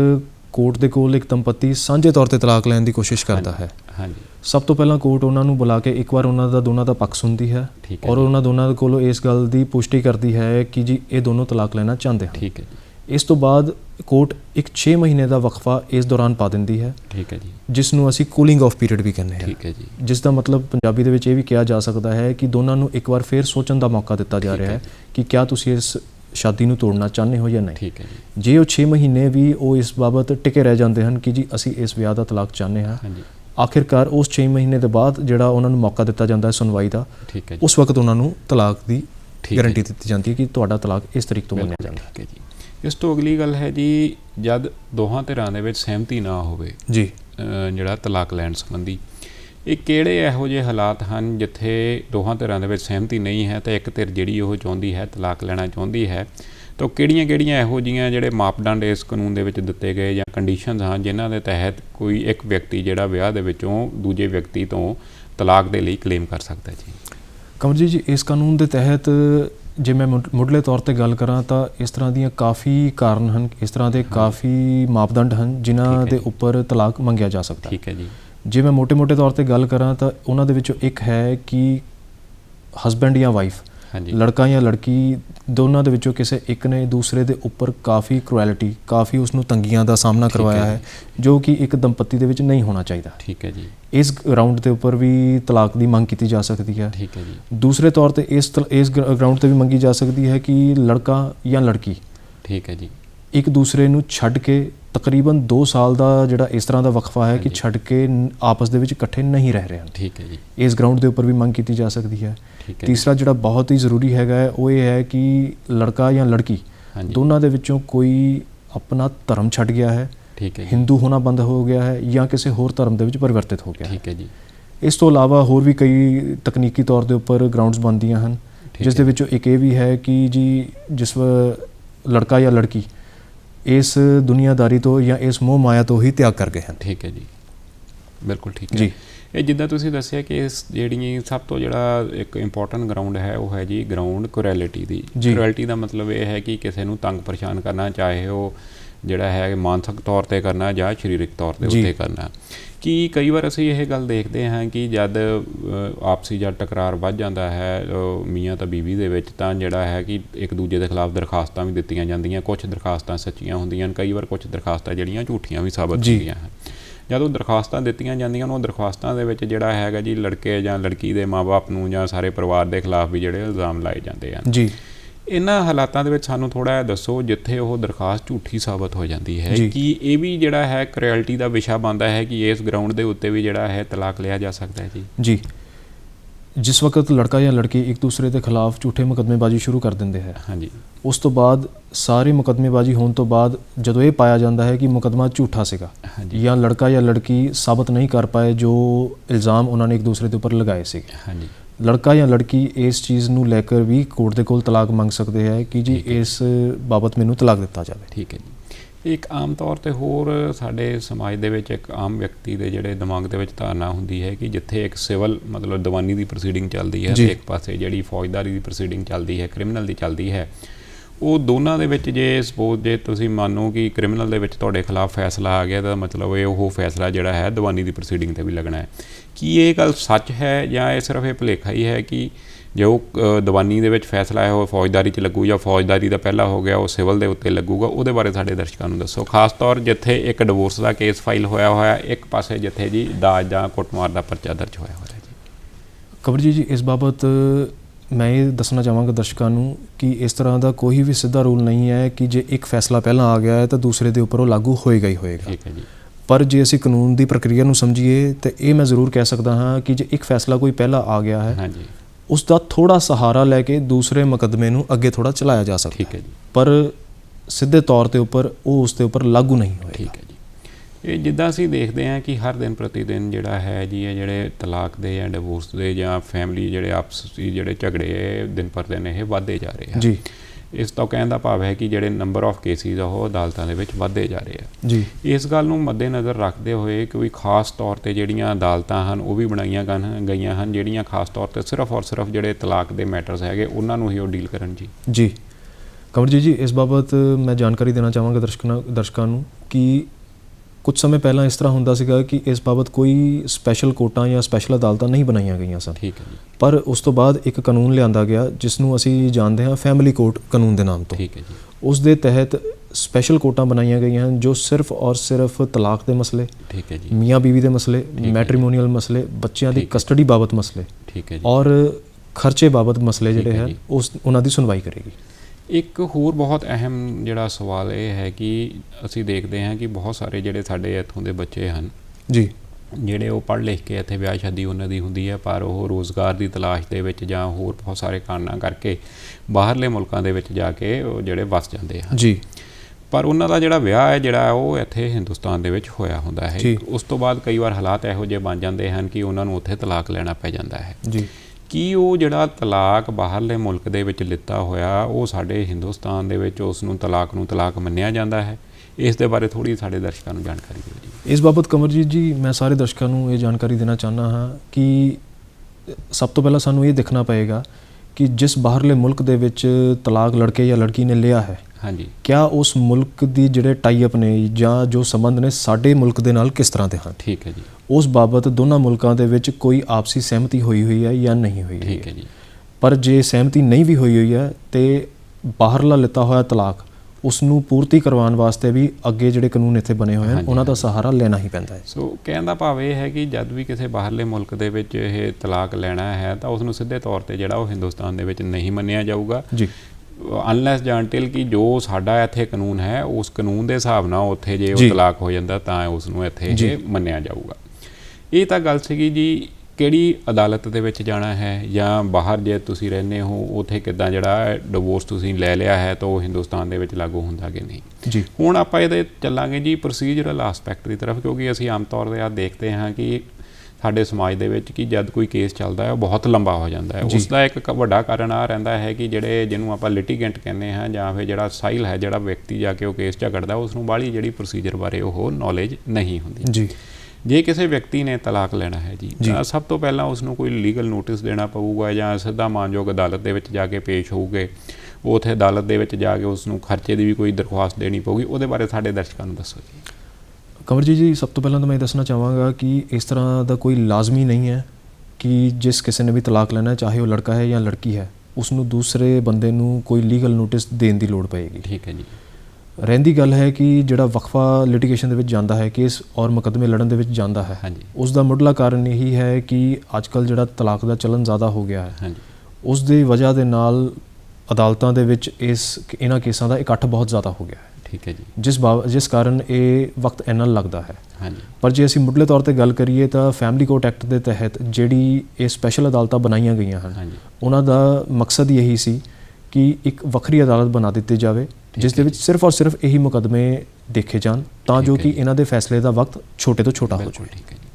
ਕੋਰਟ ਦੇ ਕੋਲ ਇੱਕ ਦੰਪਤੀ ਸਾਂਝੇ ਤੌਰ ਤੇ ਤਲਾਕ ਲੈਣ ਦੀ ਕੋਸ਼ਿਸ਼ ਕਰਦਾ ਹੈ। ਹਾਂਜੀ। ਸਭ ਤੋਂ ਪਹਿਲਾਂ ਕੋਰਟ ਉਹਨਾਂ ਨੂੰ ਬੁਲਾ ਕੇ ਇੱਕ ਵਾਰ ਉਹਨਾਂ ਦਾ ਦੋਨਾਂ ਦਾ ਪੱਖ ਸੁਣਦੀ ਹੈ ਔਰ। ਉਹਨਾਂ ਦੋਨਾਂ ਦੇ ਕੋਲੋਂ ਇਸ ਗੱਲ ਦੀ ਪੁਸ਼ਟੀ ਕਰਦੀ ਹੈ ਕਿ ਜੀ ਇਹ ਦੋਨੋਂ ਤਲਾਕ ਲੈਣਾ ਚਾਹੁੰਦੇ ਹਨ। ਠੀਕ ਹੈ ਜੀ। ਇਸ ਤੋਂ ਬਾਅਦ ਕੋਰਟ ਇੱਕ 6 ਮਹੀਨੇ ਦਾ ਵਕਫਾ ਇਸ ਦੌਰਾਨ ਪਾ ਦਿੰਦੀ ਹੈ। ਠੀਕ ਹੈ ਜੀ। ਜਿਸ ਨੂੰ ਅਸੀਂ ਕੂਲਿੰਗ ਆਫ ਪੀਰੀਅਡ ਵੀ ਕਹਿੰਦੇ ਹਾਂ। ਠੀਕ ਹੈ ਜੀ। ਜਿਸ ਦਾ ਮਤਲਬ ਪੰਜਾਬੀ ਦੇ ਵਿੱਚ ਇਹ ਵੀ ਕਿਹਾ ਜਾ ਸਕਦਾ ਹੈ ਕਿ ਦੋਨਾਂ ਨੂੰ ਇੱਕ ਵਾਰ ਫੇਰ ਸੋਚਣ ਦਾ ਮੌਕਾ ਦਿੱਤਾ ਜਾ ਰਿਹਾ ਹੈ ਹੈ ਕਿ ਕਿਆ ਤੁਸੀਂ ਇਸ ਸ਼ਾਦੀ ਨੂੰ ਤੋੜਨਾ ਚਾਹੁੰਦੇ ਹੋ ਜਾਂ ਨਹੀਂ? ਠੀਕ ਹੈ ਜੀ। ਜੇ ਉਹ 6 ਮਹੀਨੇ ਵੀ ਉਹ ਇਸ ਬਾਬਤ ਟਿਕੇ ਰਹਿ ਜਾਂਦੇ ਹਨ ਕਿ ਜੀ ਅਸੀਂ ਇਸ ਵਿਆਹ ਦਾ ਤਲਾਕ ਚਾਹੁੰਦੇ ਹਾਂ ਹਾਂਜੀ। ਆਖਿਰਕਾਰ ਉਸ 6 ਮਹੀਨੇ ਦੇ ਬਾਅਦ ਜਿਹੜਾ ਉਹਨਾਂ ਨੂੰ ਮੌਕਾ ਦਿੱਤਾ ਜਾਂਦਾ ਹੈ ਸੁਣਵਾਈ ਦਾ ਠੀਕ ਹੈ ਜੀ। ਉਸ ਵਕਤ ਉਹਨਾਂ ਨੂੰ ਤਲਾਕ ਦੀ ਹੈ ਗਾਰੰਟੀ। ਦਿੱਤੀ ਜਾਂਦੀ ਹੈ ਕਿ ਤੁਹਾਡਾ ਤਲਾਕ ਇਸ ਤਰੀਕ ਤੋਂ ਮੰਨਿਆ ਜਾਂਦਾ ਠੀਕ ਹੈ ਜੀ। ਇਸ ਤੋਂ ਅਗਲੀ ਗੱਲ ਹੈ ਜੀ ਜਦ ਦੋਹਾਂ ਧਿਰਾਂ ਦੇ ਵਿੱਚ ਸਹਿਮਤੀ ਨਾ ਹੋਵੇ ਜੀ। ਜਿਹੜਾ ਤਲਾਕ ਲੈਣ ਸੰਬੰਧੀ ਇਹ ਕਿਹੜੇ ਇਹੋ ਜਿਹੇ ਹਾਲਾਤ ਹਨ ਜਿੱਥੇ ਦੋਹਾਂ ਧਿਰਾਂ ਦੇ ਵਿੱਚ ਸਹਿਮਤੀ ਨਹੀਂ ਹੈ ਤਾਂ ਇੱਕ ਧਿਰ ਜਿਹੜੀ ਉਹ ਚਾਹੁੰਦੀ ਹੈ ਤਲਾਕ ਲੈਣਾ ਚਾਹੁੰਦੀ ਹੈ? ਤਾਂ ਕਿਹੜੀਆਂ ਕਿਹੜੀਆਂ ਇਹੋ ਜਿਹੀਆਂ ਜਿਹੜੇ ਮਾਪਦੰਡ ਇਸ ਕਾਨੂੰਨ ਦੇ ਵਿੱਚ ਦਿੱਤੇ ਗਏ ਜਾਂ ਕੰਡੀਸ਼ਨਸ ਹਨ ਜਿਨ੍ਹਾਂ ਦੇ ਤਹਿਤ ਕੋਈ ਇੱਕ ਵਿਅਕਤੀ ਜਿਹੜਾ ਵਿਆਹ ਦੇ ਵਿੱਚੋਂ ਦੂਜੇ ਵਿਅਕਤੀ ਤੋਂ ਤਲਾਕ ਦੇ ਲਈ ਕਲੇਮ ਕਰ ਸਕਦਾ ਜੀ? ਕਮਰਜੀਤ ਜੀ ਇਸ ਕਾਨੂੰਨ ਦੇ ਤਹਿਤ ਜੇ ਮੈਂ ਮੁੱਢ- ਮੁੱਢਲੇ ਤੌਰ ਤੇ ਗੱਲ ਕਰਾਂ ਤਾਂ ਇਸ ਤਰ੍ਹਾਂ ਦੀਆਂ ਕਾਫੀ ਕਾਰਨ ਹਨ ਇਸ ਤਰ੍ਹਾਂ ਦੇ ਕਾਫੀ ਮਾਪਦੰਡ ਹਨ ਜਿਨ੍ਹਾਂ ਦੇ। ਉੱਪਰ ਤਲਾਕ ਮੰਗਿਆ ਜਾ ਸਕਦਾ ਠੀਕ ਹੈ ਜੀ। ਜੇ ਮੈਂ ਮੋٹے-ਮੋٹੇ ਤੌਰ ਤੇ ਗੱਲ ਕਰਾਂ ਤਾਂ ਉਹਨਾਂ ਦੇ ਵਿੱਚੋਂ ਇੱਕ ਹੈ ਕਿ ਹਸਬੰਡ ਜਾਂ ਵਾਈਫ ਲੜਕਾ ਜਾਂ ਲੜਕੀ ਦੋਨਾਂ ਦੇ ਵਿੱਚੋਂ ਕਿਸੇ ਇੱਕ ਨੇ ਦੂਸਰੇ ਦੇ ਉੱਪਰ ਕਾਫੀ ਕ੍ਰੂਐਲਿਟੀ ਕਾਫੀ ਉਸ ਨੂੰ ਤੰਗੀਆਂ ਦਾ ਸਾਹਮਣਾ ਕਰਵਾਇਆ ਹੈ ਜੋ। ਕਿ ਇੱਕ ਦੰਪਤੀ ਦੇ ਵਿੱਚ ਨਹੀਂ ਹੋਣਾ ਚਾਹੀਦਾ। ਠੀਕ ਹੈ ਜੀ। ਇਸ ਗਰਾਊਂਡ ਦੇ ਉੱਪਰ ਵੀ ਤਲਾਕ ਦੀ ਮੰਗ ਕੀਤੀ ਜਾ ਸਕਦੀ ਹੈ। ਠੀਕ ਹੈ ਜੀ। ਦੂਸਰੇ ਤੌਰ ਤੇ ਇਸ ਇਸ ਗਰਾਊਂਡ ਤੇ ਵੀ ਮੰਗੀ ਜਾ ਸਕਦੀ ਹੈ ਕਿ ਲੜਕਾ ਜਾਂ ਲੜਕੀ ਠੀਕ ਹੈ ਜੀ। ਇੱਕ ਦੂਸਰੇ ਨੂੰ ਛੱਡ ਕੇ ਤਕਰੀਬਨ 2 ਸਾਲ ਦਾ ਜਿਹੜਾ ਇਸ ਤਰ੍ਹਾਂ ਦਾ ਵਕਫਾ ਹੈ ਕਿ। ਛੱਡ ਕੇ ਆਪਸ ਦੇ ਵਿੱਚ ਇਕੱਠੇ ਨਹੀਂ ਰਹਿ ਰਹੇ ਹਨ। ਠੀਕ ਹੈ ਜੀ। ਇਸ ਗਰਾਊਂਡ ਦੇ ਉੱਪਰ ਵੀ ਮੰਗ ਕੀਤੀ ਜਾ ਸਕਦੀ ਹੈ। ਤੀਸਰਾ ਜਿਹੜਾ ਬਹੁਤ ਹੀ ਜ਼ਰੂਰੀ ਹੈਗਾ ਉਹ ਇਹ ਹੈ ਕਿ ਲੜਕਾ ਜਾਂ ਲੜਕੀ ਦੋਨਾਂ ਦੇ ਵਿੱਚੋਂ ਕੋਈ ਆਪਣਾ ਧਰਮ ਛੱਡ ਗਿਆ ਹੈ ਠੀਕ ਹੈ ਹਿੰਦੂ ਹੋਣਾ ਬੰਦ ਹੋ ਗਿਆ ਹੈ ਜਾਂ ਕਿਸੇ ਹੋਰ ਧਰਮ ਦੇ ਵਿੱਚ ਪਰਿਵਰਤਿਤ ਹੋ ਗਿਆ ਹੈ। ਠੀਕ ਹੈ ਜੀ। ਇਸ ਤੋਂ ਇਲਾਵਾ ਹੋਰ ਵੀ ਕਈ ਤਕਨੀਕੀ ਤੌਰ ਦੇ ਉੱਪਰ ਗਰਾਊਂਡਸ ਬਣਦੀਆਂ ਹਨ ਜਿਸ। ਦੇ ਵਿੱਚੋਂ ਇੱਕ ਇਹ ਵੀ ਹੈ ਕਿ ਜੀ ਜਿਸ ਲੜਕਾ ਜਾਂ ਲੜਕੀ ਇਸ ਦੁਨੀਆਦਾਰੀ ਤੋਂ ਜਾਂ ਇਸ ਮੋਹ ਮਾਇਆ ਤੋਂ ਹੀ ਤਿਆਗ ਕਰ ਗਏ ਹਨ। ਠੀਕ ਹੈ ਜੀ। ਬਿਲਕੁਲ ਠੀਕ ਹੈ। ਜੀ। ਇਹ ਜਿੱਦਾਂ ਤੁਸੀਂ ਦੱਸਿਆ ਕਿ ਇਸ ਜਿਹੜੀ ਸਭ ਤੋਂ ਜਿਹੜਾ ਇੱਕ ਇੰਪੋਰਟੈਂਟ ਗਰਾਊਂਡ ਹੈ ਉਹ ਹੈ ਜੀ ਗਰਾਊਂਡ ਕੁਰੈਲਿਟੀ ਦੀ। ਕੁਰੈਲਿਟੀ ਦਾ ਮਤਲਬ ਇਹ ਹੈ ਕਿ ਕਿਸੇ ਨੂੰ ਤੰਗ ਪਰੇਸ਼ਾਨ ਕਰਨਾ ਚਾਹੇ ਉਹ ਜਿਹੜਾ ਹੈ ਮਾਨਸਿਕ ਤੌਰ ਤੇ ਕਰਨਾ ਜਾਂ ਸਰੀਰਕ ਤੌਰ ਜੀ। ਉੱਤੇ ਕਰਨਾ ਕਿ ਕਈ ਵਾਰ ਅਸੀਂ ਇਹ ਗੱਲ ਦੇਖਦੇ ਹਾਂ ਕਿ ਜਦ ਆਪਸੀ ਜਦ ਟਕਰਾਰ ਵੱਧ ਜਾਂਦਾ ਹੈ ਮੀਆਂ ਤਾਂ ਬੀਵੀ ਦੇ ਵਿੱਚ ਤਾਂ ਜਿਹੜਾ ਹੈ ਕਿ ਇੱਕ ਦੂਜੇ ਦੇ ਖਿਲਾਫ ਦਰਖਾਸਤਾਂ ਵੀ ਦਿੱਤੀਆਂ ਜਾਂਦੀਆਂ ਕੁਝ ਦਰਖਾਸਤਾਂ ਸੱਚੀਆਂ ਹੁੰਦੀਆਂ ਹਨ ਕਈ ਵਾਰ ਕੁਝ ਦਰਖਾਸਤਾਂ ਜਿਹੜੀਆਂ ਝੂਠੀਆਂ ਵੀ ਸਾਬਤ ਜੀ। ਹੁੰਦੀਆਂ ਹਨ ਜਦੋਂ ਦਰਖਾਸਤਾਂ ਦਿੱਤੀਆਂ ਜਾਂਦੀਆਂ ਉਹਨਾਂ ਦਰਖਾਸਤਾਂ ਦੇ ਵਿੱਚ ਜਿਹੜਾ ਹੈਗਾ ਜੀ ਲੜਕੇ ਜਾਂ ਲੜਕੀ ਦੇ ਮਾਪੇ ਨੂੰ ਜਾਂ ਸਾਰੇ ਪਰਿਵਾਰ ਦੇ ਖਿਲਾਫ ਵੀ ਜਿਹੜੇ ਇਲਜ਼ਾਮ ਲਾਏ ਜਾਂਦੇ ਹਨ ਜੀ ਇਹਨਾਂ ਹਾਲਾਤਾਂ ਦੇ ਵਿੱਚ ਸਾਨੂੰ ਥੋੜਾ ਜਿਹਾ ਦੱਸੋ ਜਿੱਥੇ ਉਹ ਦਰਖਾਸਤ ਝੂਠੀ ਸਾਬਤ ਹੋ ਜਾਂਦੀ ਹੈ। ਕਿ ਇਹ ਵੀ ਜਿਹੜਾ ਹੈ ਕ੍ਰਿਐਲਿਟੀ ਦਾ ਵਿਸ਼ਾ ਬਣਦਾ ਹੈ ਕਿ ਇਸ ਗਰਾਊਂਡ ਦੇ ਉੱਤੇ ਵੀ ਜਿਹੜਾ ਹੈ ਤਲਾਕ ਲਿਆ ਜਾ ਸਕਦਾ ਹੈ ਜੀ? ਜੀ। ਜਿਸ ਵਕਤ ਲੜਕਾ ਜਾਂ ਲੜਕੀ ਇੱਕ ਦੂਸਰੇ ਦੇ ਖਿਲਾਫ ਝੂਠੇ ਮੁਕੱਦਮੇਬਾਜ਼ੀ ਸ਼ੁਰੂ ਕਰ ਦਿੰਦੇ ਹੈ ਹਾਂਜੀ। ਉਸ ਤੋਂ ਬਾਅਦ ਸਾਰੀ ਮੁਕੱਦਮੇਬਾਜ਼ੀ ਹੋਣ ਤੋਂ ਬਾਅਦ ਜਦੋਂ ਇਹ ਪਾਇਆ ਜਾਂਦਾ ਹੈ ਕਿ ਮੁਕੱਦਮਾ ਝੂਠਾ ਸੀਗਾ ਜਾਂ ਲੜਕਾ ਜਾਂ ਲੜਕੀ ਸਾਬਤ ਨਹੀਂ ਕਰ ਪਾਏ ਜੋ ਇਲਜ਼ਾਮ ਉਹਨਾਂ ਨੇ ਇੱਕ ਦੂਸਰੇ ਦੇ ਉੱਪਰ ਲਗਾਏ ਸੀਗੇ। ਹਾਂਜੀ। ਲੜਕਾ ਜਾਂ ਲੜਕੀ ਇਸ ਚੀਜ਼ ਨੂੰ ਲੈ ਕੇ ਵੀ ਕੋਰਟ ਦੇ ਕੋਲ ਤਲਾਕ ਮੰਗ ਸਕਦੇ ਹੈ ਕਿ ਜੀ। ਇਸ ਬਾਬਤ ਮੈਨੂੰ ਤਲਾਕ ਦਿੱਤਾ ਜਾਵੇ ਠੀਕ ਹੈ ਜੀ ਇੱਕ ਆਮ ਤੌਰ ਤੇ ਹੋਰ ਸਾਡੇ ਸਮਾਜ ਦੇ ਵਿੱਚ ਇੱਕ ਆਮ ਵਿਅਕਤੀ ਦੇ ਜਿਹੜੇ ਦਿਮਾਗ ਦੇ ਵਿੱਚ ਧਾਰਨਾ ਹੁੰਦੀ ਹੈ ਕਿ ਜਿੱਥੇ ਇੱਕ ਸਿਵਲ ਮਤਲਬ ਦੀਵਾਨੀ ਦੀ ਪ੍ਰੋਸੀਡਿੰਗ ਚੱਲਦੀ ਹੈ। ਤੇ ਇੱਕ ਪਾਸੇ ਜਿਹੜੀ ਫੌਜਦਾਰੀ ਦੀ ਪ੍ਰੋਸੀਡਿੰਗ ਚੱਲਦੀ ਹੈ ਕ੍ਰਿਮੀਨਲ ਦੀ ਚੱਲਦੀ ਹੈ ਉਹ ਦੋਨਾਂ ਦੇ ਵਿੱਚ ਜੇ ਸਪੋਜ਼ ਜੇ ਤੁਸੀਂ ਮੰਨੋ ਕਿ ਕ੍ਰਿਮੀਨਲ ਦੇ ਵਿੱਚ ਤੁਹਾਡੇ ਖਿਲਾਫ ਫੈਸਲਾ ਆ ਗਿਆ ਤਾਂ ਮਤਲਬ ਇਹ ਉਹ ਫੈਸਲਾ ਜਿਹੜਾ ਹੈ ਦੀਵਾਨੀ ਦੀ ਪ੍ਰੋਸੀਡਿੰਗ ਤੇ ਵੀ ਲੱਗਣਾ ਹੈ। ਕੀ ਇਹ ਗੱਲ ਸੱਚ ਹੈ ਜਾਂ ਇਹ ਸਿਰਫ ਇਹ ਭੁਲੇਖਾ ਹੀ ਹੈ ਕਿ ਜੋ ਅ, ਦੀਵਾਨੀ ਦੇ ਵਿੱਚ ਫੈਸਲਾ ਹੈ ਉਹ ਫੌਜਦਾਰੀ 'ਚ ਲੱਗੂ ਜਾਂ ਫੌਜਦਾਰੀ ਦਾ ਪਹਿਲਾ ਹੋ ਗਿਆ ਉਹ ਸਿਵਲ ਦੇ ਉੱਤੇ ਲੱਗੂਗਾ ਉਹਦੇ ਬਾਰੇ ਸਾਡੇ ਦਰਸ਼ਕਾਂ ਨੂੰ ਦੱਸੋ। ਖਾਸ ਤੌਰ ਜਿੱਥੇ ਇੱਕ ਡਿਵੋਰਸ ਦਾ ਕੇਸ ਫਾਈਲ ਹੋਇਆ ਹੋਇਆ ਇੱਕ ਪਾਸੇ ਜਿੱਥੇ ਜੀ ਦਾਜ ਜਾਂ ਕੁੱਟਮਾਰ ਦਾ ਪਰਚਾ ਦਰਜ ਹੋਇਆ ਹੋਇਆ ਜੀ। ਕਵਰ ਜੀ ਇਸ ਬਾਬਤ ਮੈਂ ਇਹ ਦੱਸਣਾ ਚਾਹਾਂਗਾ ਦਰਸ਼ਕਾਂ ਨੂੰ ਕਿ ਇਸ ਤਰ੍ਹਾਂ ਦਾ ਕੋਈ ਵੀ ਸਿੱਧਾ ਰੂਲ ਨਹੀਂ ਹੈ ਕਿ ਜੇ ਇੱਕ ਫੈਸਲਾ ਪਹਿਲਾਂ ਆ ਗਿਆ ਹੈ ਤਾਂ ਦੂਸਰੇ ਦੇ ਉੱਪਰ ਉਹ ਲਾਗੂ ਹੋਏਗਾ ਹੀ ਹੋਏਗਾ। ਠੀਕ ਹੈ ਜੀ। ਪਰ ਜੇ ਅਸੀਂ ਕਾਨੂੰਨ ਦੀ ਪ੍ਰਕਿਰਿਆ ਨੂੰ ਸਮਝੀਏ ਤਾਂ ਇਹ ਮੈਂ ਜ਼ਰੂਰ ਕਹਿ ਸਕਦਾ ਹਾਂ ਕਿ ਜੇ ਇੱਕ ਫੈਸਲਾ ਕੋਈ ਪਹਿਲਾਂ ਆ ਗਿਆ ਹੈ ਹਾਂਜੀ ਉਸ ਦਾ ਥੋੜਾ ਸਹਾਰਾ ਲੈ ਕੇ ਦੂਸਰੇ ਮੁਕੱਦਮੇ ਨੂੰ ਅੱਗੇ ਥੋੜਾ ਚਲਾਇਆ ਜਾ ਸਕਦਾ ਠੀਕ ਹੈ ਜੀ। ਪਰ ਸਿੱਧੇ ਤੌਰ ਤੇ ਉੱਪਰ ਉਹ ਉਸ ਦੇ ਉੱਪਰ ਲਾਗੂ ਨਹੀਂ ਹੋਏਗਾ। ਠੀਕ ਹੈ ਇਹ ਜਿੱਦਾਂ ਅਸੀਂ ਦੇਖਦੇ ਹਾਂ ਕਿ ਹਰ ਦਿਨ ਪ੍ਰਤੀ ਦਿਨ ਜਿਹੜਾ ਹੈ ਜੀ ਇਹ ਜਿਹੜੇ ਤਲਾਕ ਦੇ ਜਾਂ ਡਿਵੋਰਸ ਦੇ ਜਾਂ ਫੈਮਿਲੀ ਜਿਹੜੇ ਆਪਸੀ ਜਿਹੜੇ ਝਗੜੇ ਦਿਨ ਪਰ ਦਿਨ ਇਹ ਵੱਧਦੇ ਜਾ ਰਹੇ ਆ। ਜੀ। ਇਸ ਤੋਂ ਕਹਿਣ ਦਾ ਭਾਵ ਹੈ ਕਿ ਜਿਹੜੇ ਨੰਬਰ ਆਫ ਕੇਸਿਸ ਆ ਉਹ ਅਦਾਲਤਾਂ ਦੇ ਵਿੱਚ ਵੱਧਦੇ ਜਾ ਰਹੇ ਆ। ਜੀ। ਇਸ ਗੱਲ ਨੂੰ ਮੱਦੇਨਜ਼ਰ ਰੱਖਦੇ ਹੋਏ ਕੋਈ ਖਾਸ ਤੌਰ ਤੇ ਜਿਹੜੀਆਂ ਅਦਾਲਤਾਂ ਹਨ ਉਹ ਵੀ ਬਣਾਈਆਂ ਗਈਆਂ ਹਨ ਜਿਹੜੀਆਂ ਖਾਸ ਤੌਰ ਤੇ ਸਿਰਫ ਔਰ ਸਿਰਫ ਜਿਹੜੇ ਤਲਾਕ ਦੇ ਮੈਟਰਸ ਹੈਗੇ ਉਹਨਾਂ ਨੂੰ ਹੀ ਉਹ ਡੀਲ ਕਰਨ ਜੀ। ਜੀ। ਕਮਰ ਜੀ ਜੀ ਇਸ ਬਾਬਤ ਮੈਂ ਜਾਣਕਾਰੀ ਦੇਣਾ ਚਾਹਾਂਗਾ ਦਰਸ਼ਕਾਂ ਦਰਸ਼ਕਾਂ ਨੂੰ ਕਿ ਕੁਝ ਸਮੇਂ ਪਹਿਲਾਂ ਇਸ ਤਰ੍ਹਾਂ ਹੁੰਦਾ ਸੀਗਾ ਕਿ ਇਸ ਬਾਬਤ ਕੋਈ ਸਪੈਸ਼ਲ ਕੋਰਟਾਂ ਜਾਂ ਸਪੈਸ਼ਲ ਅਦਾਲਤਾਂ ਨਹੀਂ ਬਣਾਈਆਂ ਗਈਆਂ ਸਨ। ਠੀਕ ਹੈ ਜੀ। ਪਰ ਉਸ ਤੋਂ ਬਾਅਦ ਇੱਕ ਕਾਨੂੰਨ ਲਿਆਂਦਾ ਗਿਆ ਜਿਸ ਨੂੰ ਅਸੀਂ ਜਾਣਦੇ ਹਾਂ ਫੈਮਿਲੀ ਕੋਰਟ ਕਾਨੂੰਨ ਦੇ ਨਾਮ ਤੋਂ। ਠੀਕ ਹੈ ਜੀ। ਉਸ ਦੇ ਤਹਿਤ ਸਪੈਸ਼ਲ ਕੋਰਟਾਂ ਬਣਾਈਆਂ ਗਈਆਂ ਹਨ ਜੋ ਸਿਰਫ ਔਰ ਸਿਰਫ ਤਲਾਕ ਦੇ ਮਸਲੇ ਠੀਕ ਹੈ ਜੀ। ਮੀਆਂ ਬੀਵੀ ਦੇ ਮਸਲੇ। ਮੈਟ੍ਰੀਮੋਨੀਅਲ ਮਸਲੇ ਬੱਚਿਆਂ ਦੀ। ਕਸਟਡੀ ਬਾਬਤ ਮਸਲੇ ਠੀਕ ਹੈ ਜੀ। ਔਰ ਖਰਚੇ ਬਾਬਤ ਮਸਲੇ ਜਿਹੜੇ ਹਨ। ਉਸ ਉਹਨਾਂ ਦੀ ਸੁਣਵਾਈ ਕਰੇਗੀ। ਇੱਕ ਹੋਰ ਬਹੁਤ ਅਹਿਮ ਜਿਹੜਾ ਸਵਾਲ ਇਹ ਹੈ ਕਿ ਅਸੀਂ ਦੇਖਦੇ ਹਾਂ ਕਿ ਬਹੁਤ ਸਾਰੇ ਜਿਹੜੇ ਸਾਡੇ ਇੱਥੋਂ ਦੇ ਬੱਚੇ ਹਨ ਜੀ। ਜਿਹੜੇ ਉਹ ਪੜ੍ਹ ਲਿਖ ਕੇ ਇੱਥੇ ਵਿਆਹ ਸ਼ਾਦੀ ਉਹਨਾਂ ਦੀ ਹੁੰਦੀ ਹੈ ਪਰ ਉਹ ਰੋਜ਼ਗਾਰ ਦੀ ਤਲਾਸ਼ ਦੇ ਵਿੱਚ ਜਾਂ ਹੋਰ ਬਹੁਤ ਸਾਰੇ ਕਾਰਨਾਂ ਕਰਕੇ ਬਾਹਰਲੇ ਮੁਲਕਾਂ ਦੇ ਵਿੱਚ ਜਾ ਕੇ ਉਹ ਜਿਹੜੇ ਵਸ ਜਾਂਦੇ ਹਨ। ਜੀ। ਪਰ ਉਹਨਾਂ ਦਾ ਜਿਹੜਾ ਵਿਆਹ ਹੈ ਜਿਹੜਾ ਉਹ ਇੱਥੇ ਹਿੰਦੁਸਤਾਨ ਦੇ ਵਿੱਚ ਹੋਇਆ ਹੁੰਦਾ ਹੈ। ਉਸ ਤੋਂ ਬਾਅਦ ਕਈ ਵਾਰ ਹਾਲਾਤ ਇਹੋ ਜਿਹੇ ਬਣ ਜਾਂਦੇ ਹਨ ਕਿ ਉਹਨਾਂ ਨੂੰ ਉੱਥੇ ਤਲਾਕ ਲੈਣਾ ਪੈ ਜਾਂਦਾ ਹੈ। ਜੀ। ਕੀ ਉਹ ਜਿਹੜਾ ਤਲਾਕ ਬਾਹਰਲੇ ਮੁਲਕ ਦੇ ਵਿੱਚ ਲਿੱਤਾ ਹੋਇਆ, ਉਹ ਸਾਡੇ ਹਿੰਦੁਸਤਾਨ ਦੇ ਵਿੱਚ ਉਸ ਨੂੰ ਤਲਾਕ ਨੂੰ ਤਲਾਕ ਮੰਨਿਆ ਜਾਂਦਾ ਹੈ? ਇਸ ਦੇ ਬਾਰੇ ਥੋੜੀ ਸਾਡੇ ਦਰਸ਼ਕਾਂ ਨੂੰ ਜਾਣਕਾਰੀ ਦਿਓ ਜੀ। ਇਸ ਬਾਬਤ ਕਮਰਜੀਤ ਜੀ, ਮੈਂ ਸਾਰੇ ਦਰਸ਼ਕਾਂ ਨੂੰ ਇਹ ਜਾਣਕਾਰੀ ਦੇਣਾ ਚਾਹੁੰਦਾ ਹਾਂ ਕਿ ਸਭ ਤੋਂ ਪਹਿਲਾਂ ਸਾਨੂੰ ਇਹ ਦੇਖਣਾ ਪਏਗਾ ਕਿ ਜਿਸ ਬਾਹਰਲੇ ਮੁਲਕ ਦੇ ਵਿੱਚ ਤਲਾਕ ਲੜਕੇ ਜਾਂ ਲੜਕੀ ਨੇ ਲਿਆ ਹੈ ਹਾਂਜੀ। ਕਿਆ ਉਸ ਮੁਲਕ ਦੀ ਜਿਹੜੇ ਟਾਈ ਅਪ ਨੇ ਜਾਂ ਜੋ ਸੰਬੰਧ ਨੇ ਸਾਡੇ ਮੁਲਕ ਦੇ ਨਾਲ ਕਿਸ ਤਰ੍ਹਾਂ ਦੇ ਹਨ? ਠੀਕ ਹੈ ਜੀ। ਉਸ ਬਾਬਤ ਦੋਨਾਂ ਮੁਲਕਾਂ ਦੇ ਵਿੱਚ ਕੋਈ ਆਪਸੀ ਸਹਿਮਤੀ ਹੋਈ ਹੋਈ ਹੈ ਜਾਂ ਨਹੀਂ ਹੋਈ ਠੀਕ ਹੈ ਜੀ। ਪਰ ਜੇ ਸਹਿਮਤੀ ਨਹੀਂ ਵੀ ਹੋਈ ਹੋਈ ਹੈ ਤੇ ਬਾਹਰਲਾ ਲਿੱਤਾ ਹੋਇਆ ਤਲਾਕ ਉਸ ਨੂੰ ਪੂਰਤੀ ਕਰਵਾਉਣ ਵਾਸਤੇ ਵੀ ਅੱਗੇ ਜਿਹੜੇ ਕਾਨੂੰਨ ਇੱਥੇ ਬਣੇ ਹੋਏ ਹਨ ਉਹਨਾਂ ਦਾ ਸਹਾਰਾ ਲੈਣਾ ਹੀ ਪੈਂਦਾ ਹੈ। ਸੋ ਕਹਿਣ ਦਾ ਭਾਵ ਇਹ ਹੈ ਕਿ ਜਦ ਵੀ ਕਿਸੇ ਬਾਹਰਲੇ ਮੁਲਕ ਦੇ ਵਿੱਚ ਇਹ ਤਲਾਕ ਲੈਣਾ ਹੈ ਤਾਂ ਉਸ ਨੂੰ ਸਿੱਧੇ ਤੌਰ ਤੇ ਜਿਹੜਾ ਉਹ ਹਿੰਦੁਸਤਾਨ ਦੇ ਵਿੱਚ ਨਹੀਂ ਮੰਨਿਆ ਜਾਊਗਾ। ਜੀ। ਅਨਲੈਸ ਜਾਂ until ਕਿ ਜੋ ਸਾਡਾ ਇੱਥੇ ਕਾਨੂੰਨ ਹੈ ਉਸ ਕਾਨੂੰਨ ਦੇ ਹਿਸਾਬ ਨਾਲ ਉੱਥੇ ਜੇ ਉਹ। ਤਲਾਕ ਹੋ ਜਾਂਦਾ ਤਾਂ ਉਸ ਨੂੰ ਇੱਥੇ ਜੀ। ਇਹ ਮੰਨਿਆ ਜਾਊਗਾ ਇਹ ਤਾਂ ਗੱਲ ਸੀਗੀ ਜੀ ਕਿਹੜੀ ਅਦਾਲਤ ਦੇ ਵਿੱਚ ਜਾਣਾ ਹੈ ਜਾਂ ਬਾਹਰ ਜੇ ਤੁਸੀਂ ਰਹਿੰਦੇ ਹੋ ਉੱਥੇ ਕਿੱਦਾਂ ਜਿਹੜਾ ਡਿਵੋਰਸ ਤੁਸੀਂ ਲੈ ਲਿਆ ਹੈ ਤਾਂ ਉਹ ਹਿੰਦੁਸਤਾਨ ਦੇ ਵਿੱਚ ਲਾਗੂ ਹੁੰਦਾ ਕਿ ਨਹੀਂ ਜੀ ਹੁਣ ਆਪਾਂ ਇਹਦੇ ਚੱਲਾਂਗੇ ਜੀ ਪ੍ਰੋਸੀਜਰਲ ਐਸਪੈਕਟ ਦੀ ਤਰਫ ਕਿਉਂਕਿ ਅਸੀਂ ਆਮ ਤੌਰ ਤੇ ਆ ਦੇਖਦੇ ਹਾਂ ਕਿ ਸਾਡੇ ਸਮਾਜ ਦੇ ਵਿੱਚ ਕਿ ਜਦ ਕੋਈ ਕੇਸ ਚੱਲਦਾ ਹੈ ਉਹ ਬਹੁਤ ਲੰਬਾ ਹੋ ਜਾਂਦਾ ਹੈ। ਉਸ ਦਾ ਇੱਕ ਵੱਡਾ ਕਾਰਨ ਆ ਰਹਿੰਦਾ ਹੈ ਕਿ ਜਿਹੜੇ ਜਿਹਨੂੰ ਆਪਾਂ ਲਿਟੀਗੈਂਟ ਕਹਿੰਦੇ ਹਾਂ ਜਾਂ ਫਿਰ ਜਿਹੜਾ ਸਾਈਲ ਹੈ ਜਿਹੜਾ ਵਿਅਕਤੀ ਜਾ ਕੇ ਉਹ ਕੇਸ ਝਗੜਦਾ ਉਸ ਨੂੰ ਬਾਹਲੀ ਜਿਹੜੀ ਪ੍ਰੋਸੀਜਰ ਬਾਰੇ ਉਹ ਨੌਲੇਜ ਨਹੀਂ ਹੁੰਦੀ। ਜੀ। ਜੇ ਕਿਸੇ ਵਿਅਕਤੀ ਨੇ ਤਲਾਕ ਲੈਣਾ ਹੈ ਜੀ ਜੀ। ਤਾਂ ਸਭ ਤੋਂ ਪਹਿਲਾਂ ਉਸ ਨੂੰ ਕੋਈ ਲੀਗਲ ਨੋਟਿਸ ਦੇਣਾ ਪਊਗਾ ਜਾਂ ਸਿੱਧਾ ਮਾਨਯੋਗ ਅਦਾਲਤ ਦੇ ਵਿੱਚ ਜਾ ਕੇ ਪੇਸ਼ ਹੋਊਗੇ। ਉਹ ਉੱਥੇ ਅਦਾਲਤ ਦੇ ਵਿੱਚ ਜਾ ਕੇ ਉਸ ਨੂੰ ਖਰਚੇ ਦੀ ਵੀ ਕੋਈ ਦਰਖਾਸਤ ਦੇਣੀ ਪਊਗੀ। ਉਹਦੇ ਬਾਰੇ ਸਾਡੇ ਦਰਸ਼ਕਾਂ ਨੂੰ ਦੱਸੋ ਜੀ। ਕੰਵਰਜੀਤ ਜੀ ਸਭ ਤੋਂ ਪਹਿਲਾਂ ਤਾਂ ਮੈਂ ਇਹ ਦੱਸਣਾ ਚਾਹਾਂਗਾ ਕਿ ਇਸ ਤਰ੍ਹਾਂ ਦਾ ਕੋਈ ਲਾਜ਼ਮੀ ਨਹੀਂ ਹੈ ਕਿ ਜਿਸ ਕਿਸੇ ਨੇ ਵੀ ਤਲਾਕ ਲੈਣਾ ਚਾਹੇ ਉਹ ਲੜਕਾ ਹੈ ਜਾਂ ਲੜਕੀ ਹੈ ਉਸ ਨੂੰ ਦੂਸਰੇ ਬੰਦੇ ਨੂੰ ਕੋਈ ਲੀਗਲ ਨੋਟਿਸ ਦੇਣ ਦੀ ਲੋੜ ਪਏਗੀ ਠੀਕ ਹੈ ਜੀ ਰਹਿੰਦੀ ਗੱਲ ਹੈ ਕਿ ਜਿਹੜਾ ਵਕਫਾ ਲਿਟੀਗੇਸ਼ਨ ਦੇ ਵਿੱਚ ਜਾਂਦਾ ਹੈ ਕੇਸ ਔਰ ਮੁਕੱਦਮੇ ਲੜਨ ਦੇ ਵਿੱਚ ਜਾਂਦਾ ਹੈ ਉਸ ਦਾ ਮੁੱਢਲਾ ਕਾਰਨ ਇਹੀ ਹੈ ਕਿ ਅੱਜਕੱਲ ਜਿਹੜਾ ਤਲਾਕ ਦਾ ਚਲਨ ਜ਼ਿਆਦਾ ਹੋ ਗਿਆ ਹੈ ਉਸ ਦੀ ਵਜ੍ਹਾ ਦੇ ਨਾਲ ਅਦਾਲਤਾਂ ਦੇ ਵਿੱਚ ਇਸ ਇਹਨਾਂ ਕੇਸਾਂ ਦਾ ਇਕੱਠ ਬਹੁਤ ਜ਼ਿਆਦਾ ਹੋ ਗਿਆ ਹੈ ਠੀਕ ਹੈ ਜੀ। ਜਿਸ ਜਿਸ ਕਾਰਨ ਇਹ ਵਕਤ ਇੰਨਾ ਲੱਗਦਾ ਹੈ। ਹਾਂਜੀ। ਪਰ ਜੇ ਅਸੀਂ ਮੁੱਢਲੇ ਤੌਰ ਤੇ ਗੱਲ ਕਰੀਏ ਤਾਂ ਫੈਮਿਲੀ ਕੋਰਟ ਐਕਟ ਦੇ ਤਹਿਤ ਜਿਹੜੀ ਇਹ ਸਪੈਸ਼ਲ ਅਦਾਲਤਾਂ ਬਣਾਈਆਂ ਗਈਆਂ ਹਨ ਹਾਂਜੀ। ਉਹਨਾਂ ਦਾ ਮਕਸਦ ਇਹੀ ਸੀ ਕਿ ਇੱਕ ਵੱਖਰੀ ਅਦਾਲਤ ਬਣਾ ਦਿੱਤੀ ਜਾਵੇ ਜਿਸ ਦੇ ਵਿੱਚ ਸਿਰਫ ਔਰ ਸਿਰਫ ਇਹੀ ਮੁਕੱਦਮੇ ਦੇਖੇ ਜਾਣ ਤਾਂ ਜੋ ਕਿ। ਇਹਨਾਂ ਦੇ ਫੈਸਲੇ ਦਾ ਵਕਤ ਛੋਟੇ ਤੋਂ ਛੋਟਾ ਹੋ ਜਾਵੇ। ਠੀਕ ਹੈ ਜੀ।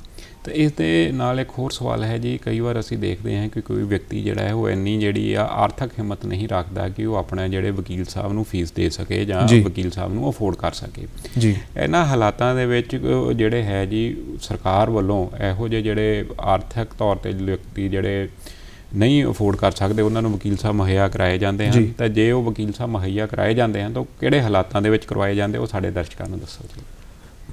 ਤੇ ਇਸ ਦੇ ਨਾਲ ਇੱਕ ਹੋਰ ਸਵਾਲ ਹੈ ਜੀ ਕਈ ਵਾਰ ਅਸੀਂ ਦੇਖਦੇ ਹਾਂ ਕਿ ਕੋਈ ਵਿਅਕਤੀ ਜਿਹੜਾ ਹੈ ਉਹ ਇੰਨੀ ਜਿਹੜੀ ਆ ਆਰਥਿਕ ਹਿੰਮਤ ਨਹੀਂ ਰੱਖਦਾ ਕਿ ਉਹ ਆਪਣਾ ਜਿਹੜੇ ਵਕੀਲ ਸਾਹਿਬ ਨੂੰ ਫੀਸ ਦੇ ਸਕੇ ਜਾਂ। ਵਕੀਲ ਸਾਹਿਬ ਨੂੰ ਅਫੋਰਡ ਕਰ ਸਕੇ ਜੀ ਇਹਨਾਂ ਹਾਲਾਤਾਂ ਦੇ ਵਿੱਚ ਜਿਹੜੇ ਹੈ ਜੀ ਸਰਕਾਰ ਵੱਲੋਂ ਇਹੋ ਜਿਹੇ ਜਿਹੜੇ ਆਰਥਿਕ ਤੌਰ ਤੇ ਵਿਅਕਤੀ ਜਿਹੜੇ ਨਹੀਂ ਅਫੋਰਡ ਕਰ ਸਕਦੇ ਉਹਨਾਂ ਨੂੰ ਵਕੀਲ ਸਾਹਿਬ ਮੁਹੱਈਆ ਕਰਾਏ ਜਾਂਦੇ ਹਨ। ਤਾਂ ਜੇ ਉਹ ਵਕੀਲ ਸਾਹਿਬ ਮੁਹੱਈਆ ਕਰਾਏ ਜਾਂਦੇ ਹਨ ਤਾਂ ਕਿਹੜੇ ਹਾਲਾਤਾਂ ਦੇ ਵਿੱਚ ਕਰਵਾਏ ਜਾਂਦੇ ਉਹ ਸਾਡੇ ਦਰਸ਼ਕਾਂ ਨੂੰ ਦੱਸੋ ਜੀ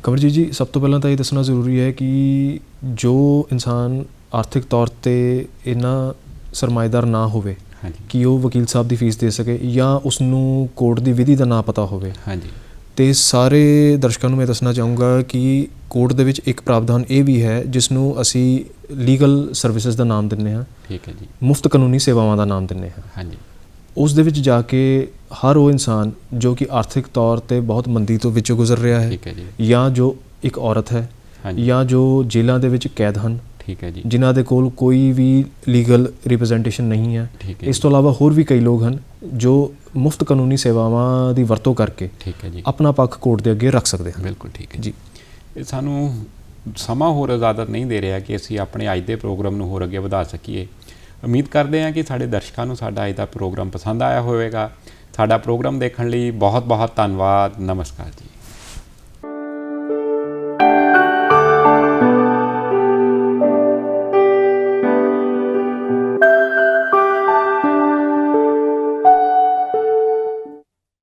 ਕਮਰਜੀਤ ਜੀ ਸਭ ਤੋਂ ਪਹਿਲਾਂ ਤਾਂ ਇਹ ਦੱਸਣਾ ਜ਼ਰੂਰੀ ਹੈ ਕਿ ਜੋ ਇਨਸਾਨ ਆਰਥਿਕ ਤੌਰ ਤੇ ਇੰਨਾ ਸਰਮਾਏਦਾਰ ਨਾ ਹੋਵੇ ਕਿ ਉਹ ਵਕੀਲ ਸਾਹਿਬ ਦੀ ਫੀਸ ਦੇ ਸਕੇ ਜਾਂ ਉਸ ਨੂੰ ਕੋਰਟ ਦੀ ਵਿਧੀ ਦਾ ਨਾ ਪਤਾ ਹੋਵੇ। ਹਾਂਜੀ। ਤੇ ਸਾਰੇ ਦਰਸ਼ਕਾਂ ਨੂੰ ਮੈਂ ਦੱਸਣਾ ਚਾਹੂੰਗਾ ਕਿ ਕੋਰਟ ਦੇ ਵਿੱਚ ਇੱਕ ਪ੍ਰਾਵਧਾਨ ਇਹ ਵੀ ਹੈ ਜਿਸ ਨੂੰ ਅਸੀਂ ਲੀਗਲ ਸਰਵਿਸਿਜ਼ ਦਾ ਨਾਮ ਦਿੰਦੇ ਹਾਂ। ਠੀਕ ਹੈ ਜੀ। ਮੁਫਤ ਕਾਨੂੰਨੀ ਸੇਵਾਵਾਂ ਦਾ ਨਾਮ ਦਿੰਦੇ ਹਾਂ। ਹਾਂਜੀ। ਉਸ ਦੇ ਵਿੱਚ ਜਾ ਕੇ ਹਰ ਉਹ ਇਨਸਾਨ ਜੋ ਕਿ ਆਰਥਿਕ ਤੌਰ ਤੇ ਬਹੁਤ ਮੰਦੀ ਤੋਂ ਵਿੱਚੋਂ ਗੁਜ਼ਰ ਰਿਹਾ ਹੈ ਠੀਕ ਹੈ ਜੀ। ਜਾਂ ਜੋ ਇੱਕ ਔਰਤ ਹੈ ਜਾਂ ਜੋ ਜੇਲ੍ਹਾਂ ਦੇ ਵਿੱਚ ਕੈਦ ਹਨ ਠੀਕ ਹੈ ਜੀ। ਜਿਨ੍ਹਾਂ ਦੇ ਕੋਲ ਕੋਈ ਵੀ ਲੀਗਲ ਰਿਪਰੈਜ਼ੈਂਟੇਸ਼ਨ ਨਹੀਂ ਹੈ। ਇਸ ਤੋਂ ਇਲਾਵਾ ਹੋਰ ਵੀ ਕਈ ਲੋਕ ਹਨ ਜੋ ਮੁਫਤ ਕਾਨੂੰਨੀ ਸੇਵਾਵਾਂ ਦੀ ਵਰਤੋਂ ਕਰਕੇ ਠੀਕ ਹੈ ਜੀ। ਆਪਣਾ ਪੱਖ ਕੋਰਟ ਦੇ ਅੱਗੇ ਰੱਖ ਸਕਦੇ ਹਨ। ਬਿਲਕੁਲ ਠੀਕ ਹੈ ਜੀ। ਇਹ ਸਾਨੂੰ ਸਮਾਂ ਹੋਰ ਇਜਾਜ਼ਤ ਨਹੀਂ ਦੇ ਰਿਹਾ ਕਿ ਅਸੀਂ ਆਪਣੇ ਅੱਜ ਦੇ ਪ੍ਰੋਗਰਾਮ ਨੂੰ ਹੋਰ ਅੱਗੇ ਵਧਾ ਸਕੀਏ। ਉਮੀਦ ਕਰਦੇ ਹਾਂ ਕਿ ਸਾਡੇ ਦਰਸ਼ਕਾਂ ਨੂੰ ਸਾਡਾ ਅੱਜ ਦਾ ਪ੍ਰੋਗਰਾਮ ਪਸੰਦ ਆਇਆ ਹੋਵੇਗਾ। ਸਾਡਾ ਪ੍ਰੋਗਰਾਮ ਦੇਖਣ ਲਈ ਬਹੁਤ ਬਹੁਤ ਧੰਨਵਾਦ। ਨਮਸਕਾਰ ਜੀ।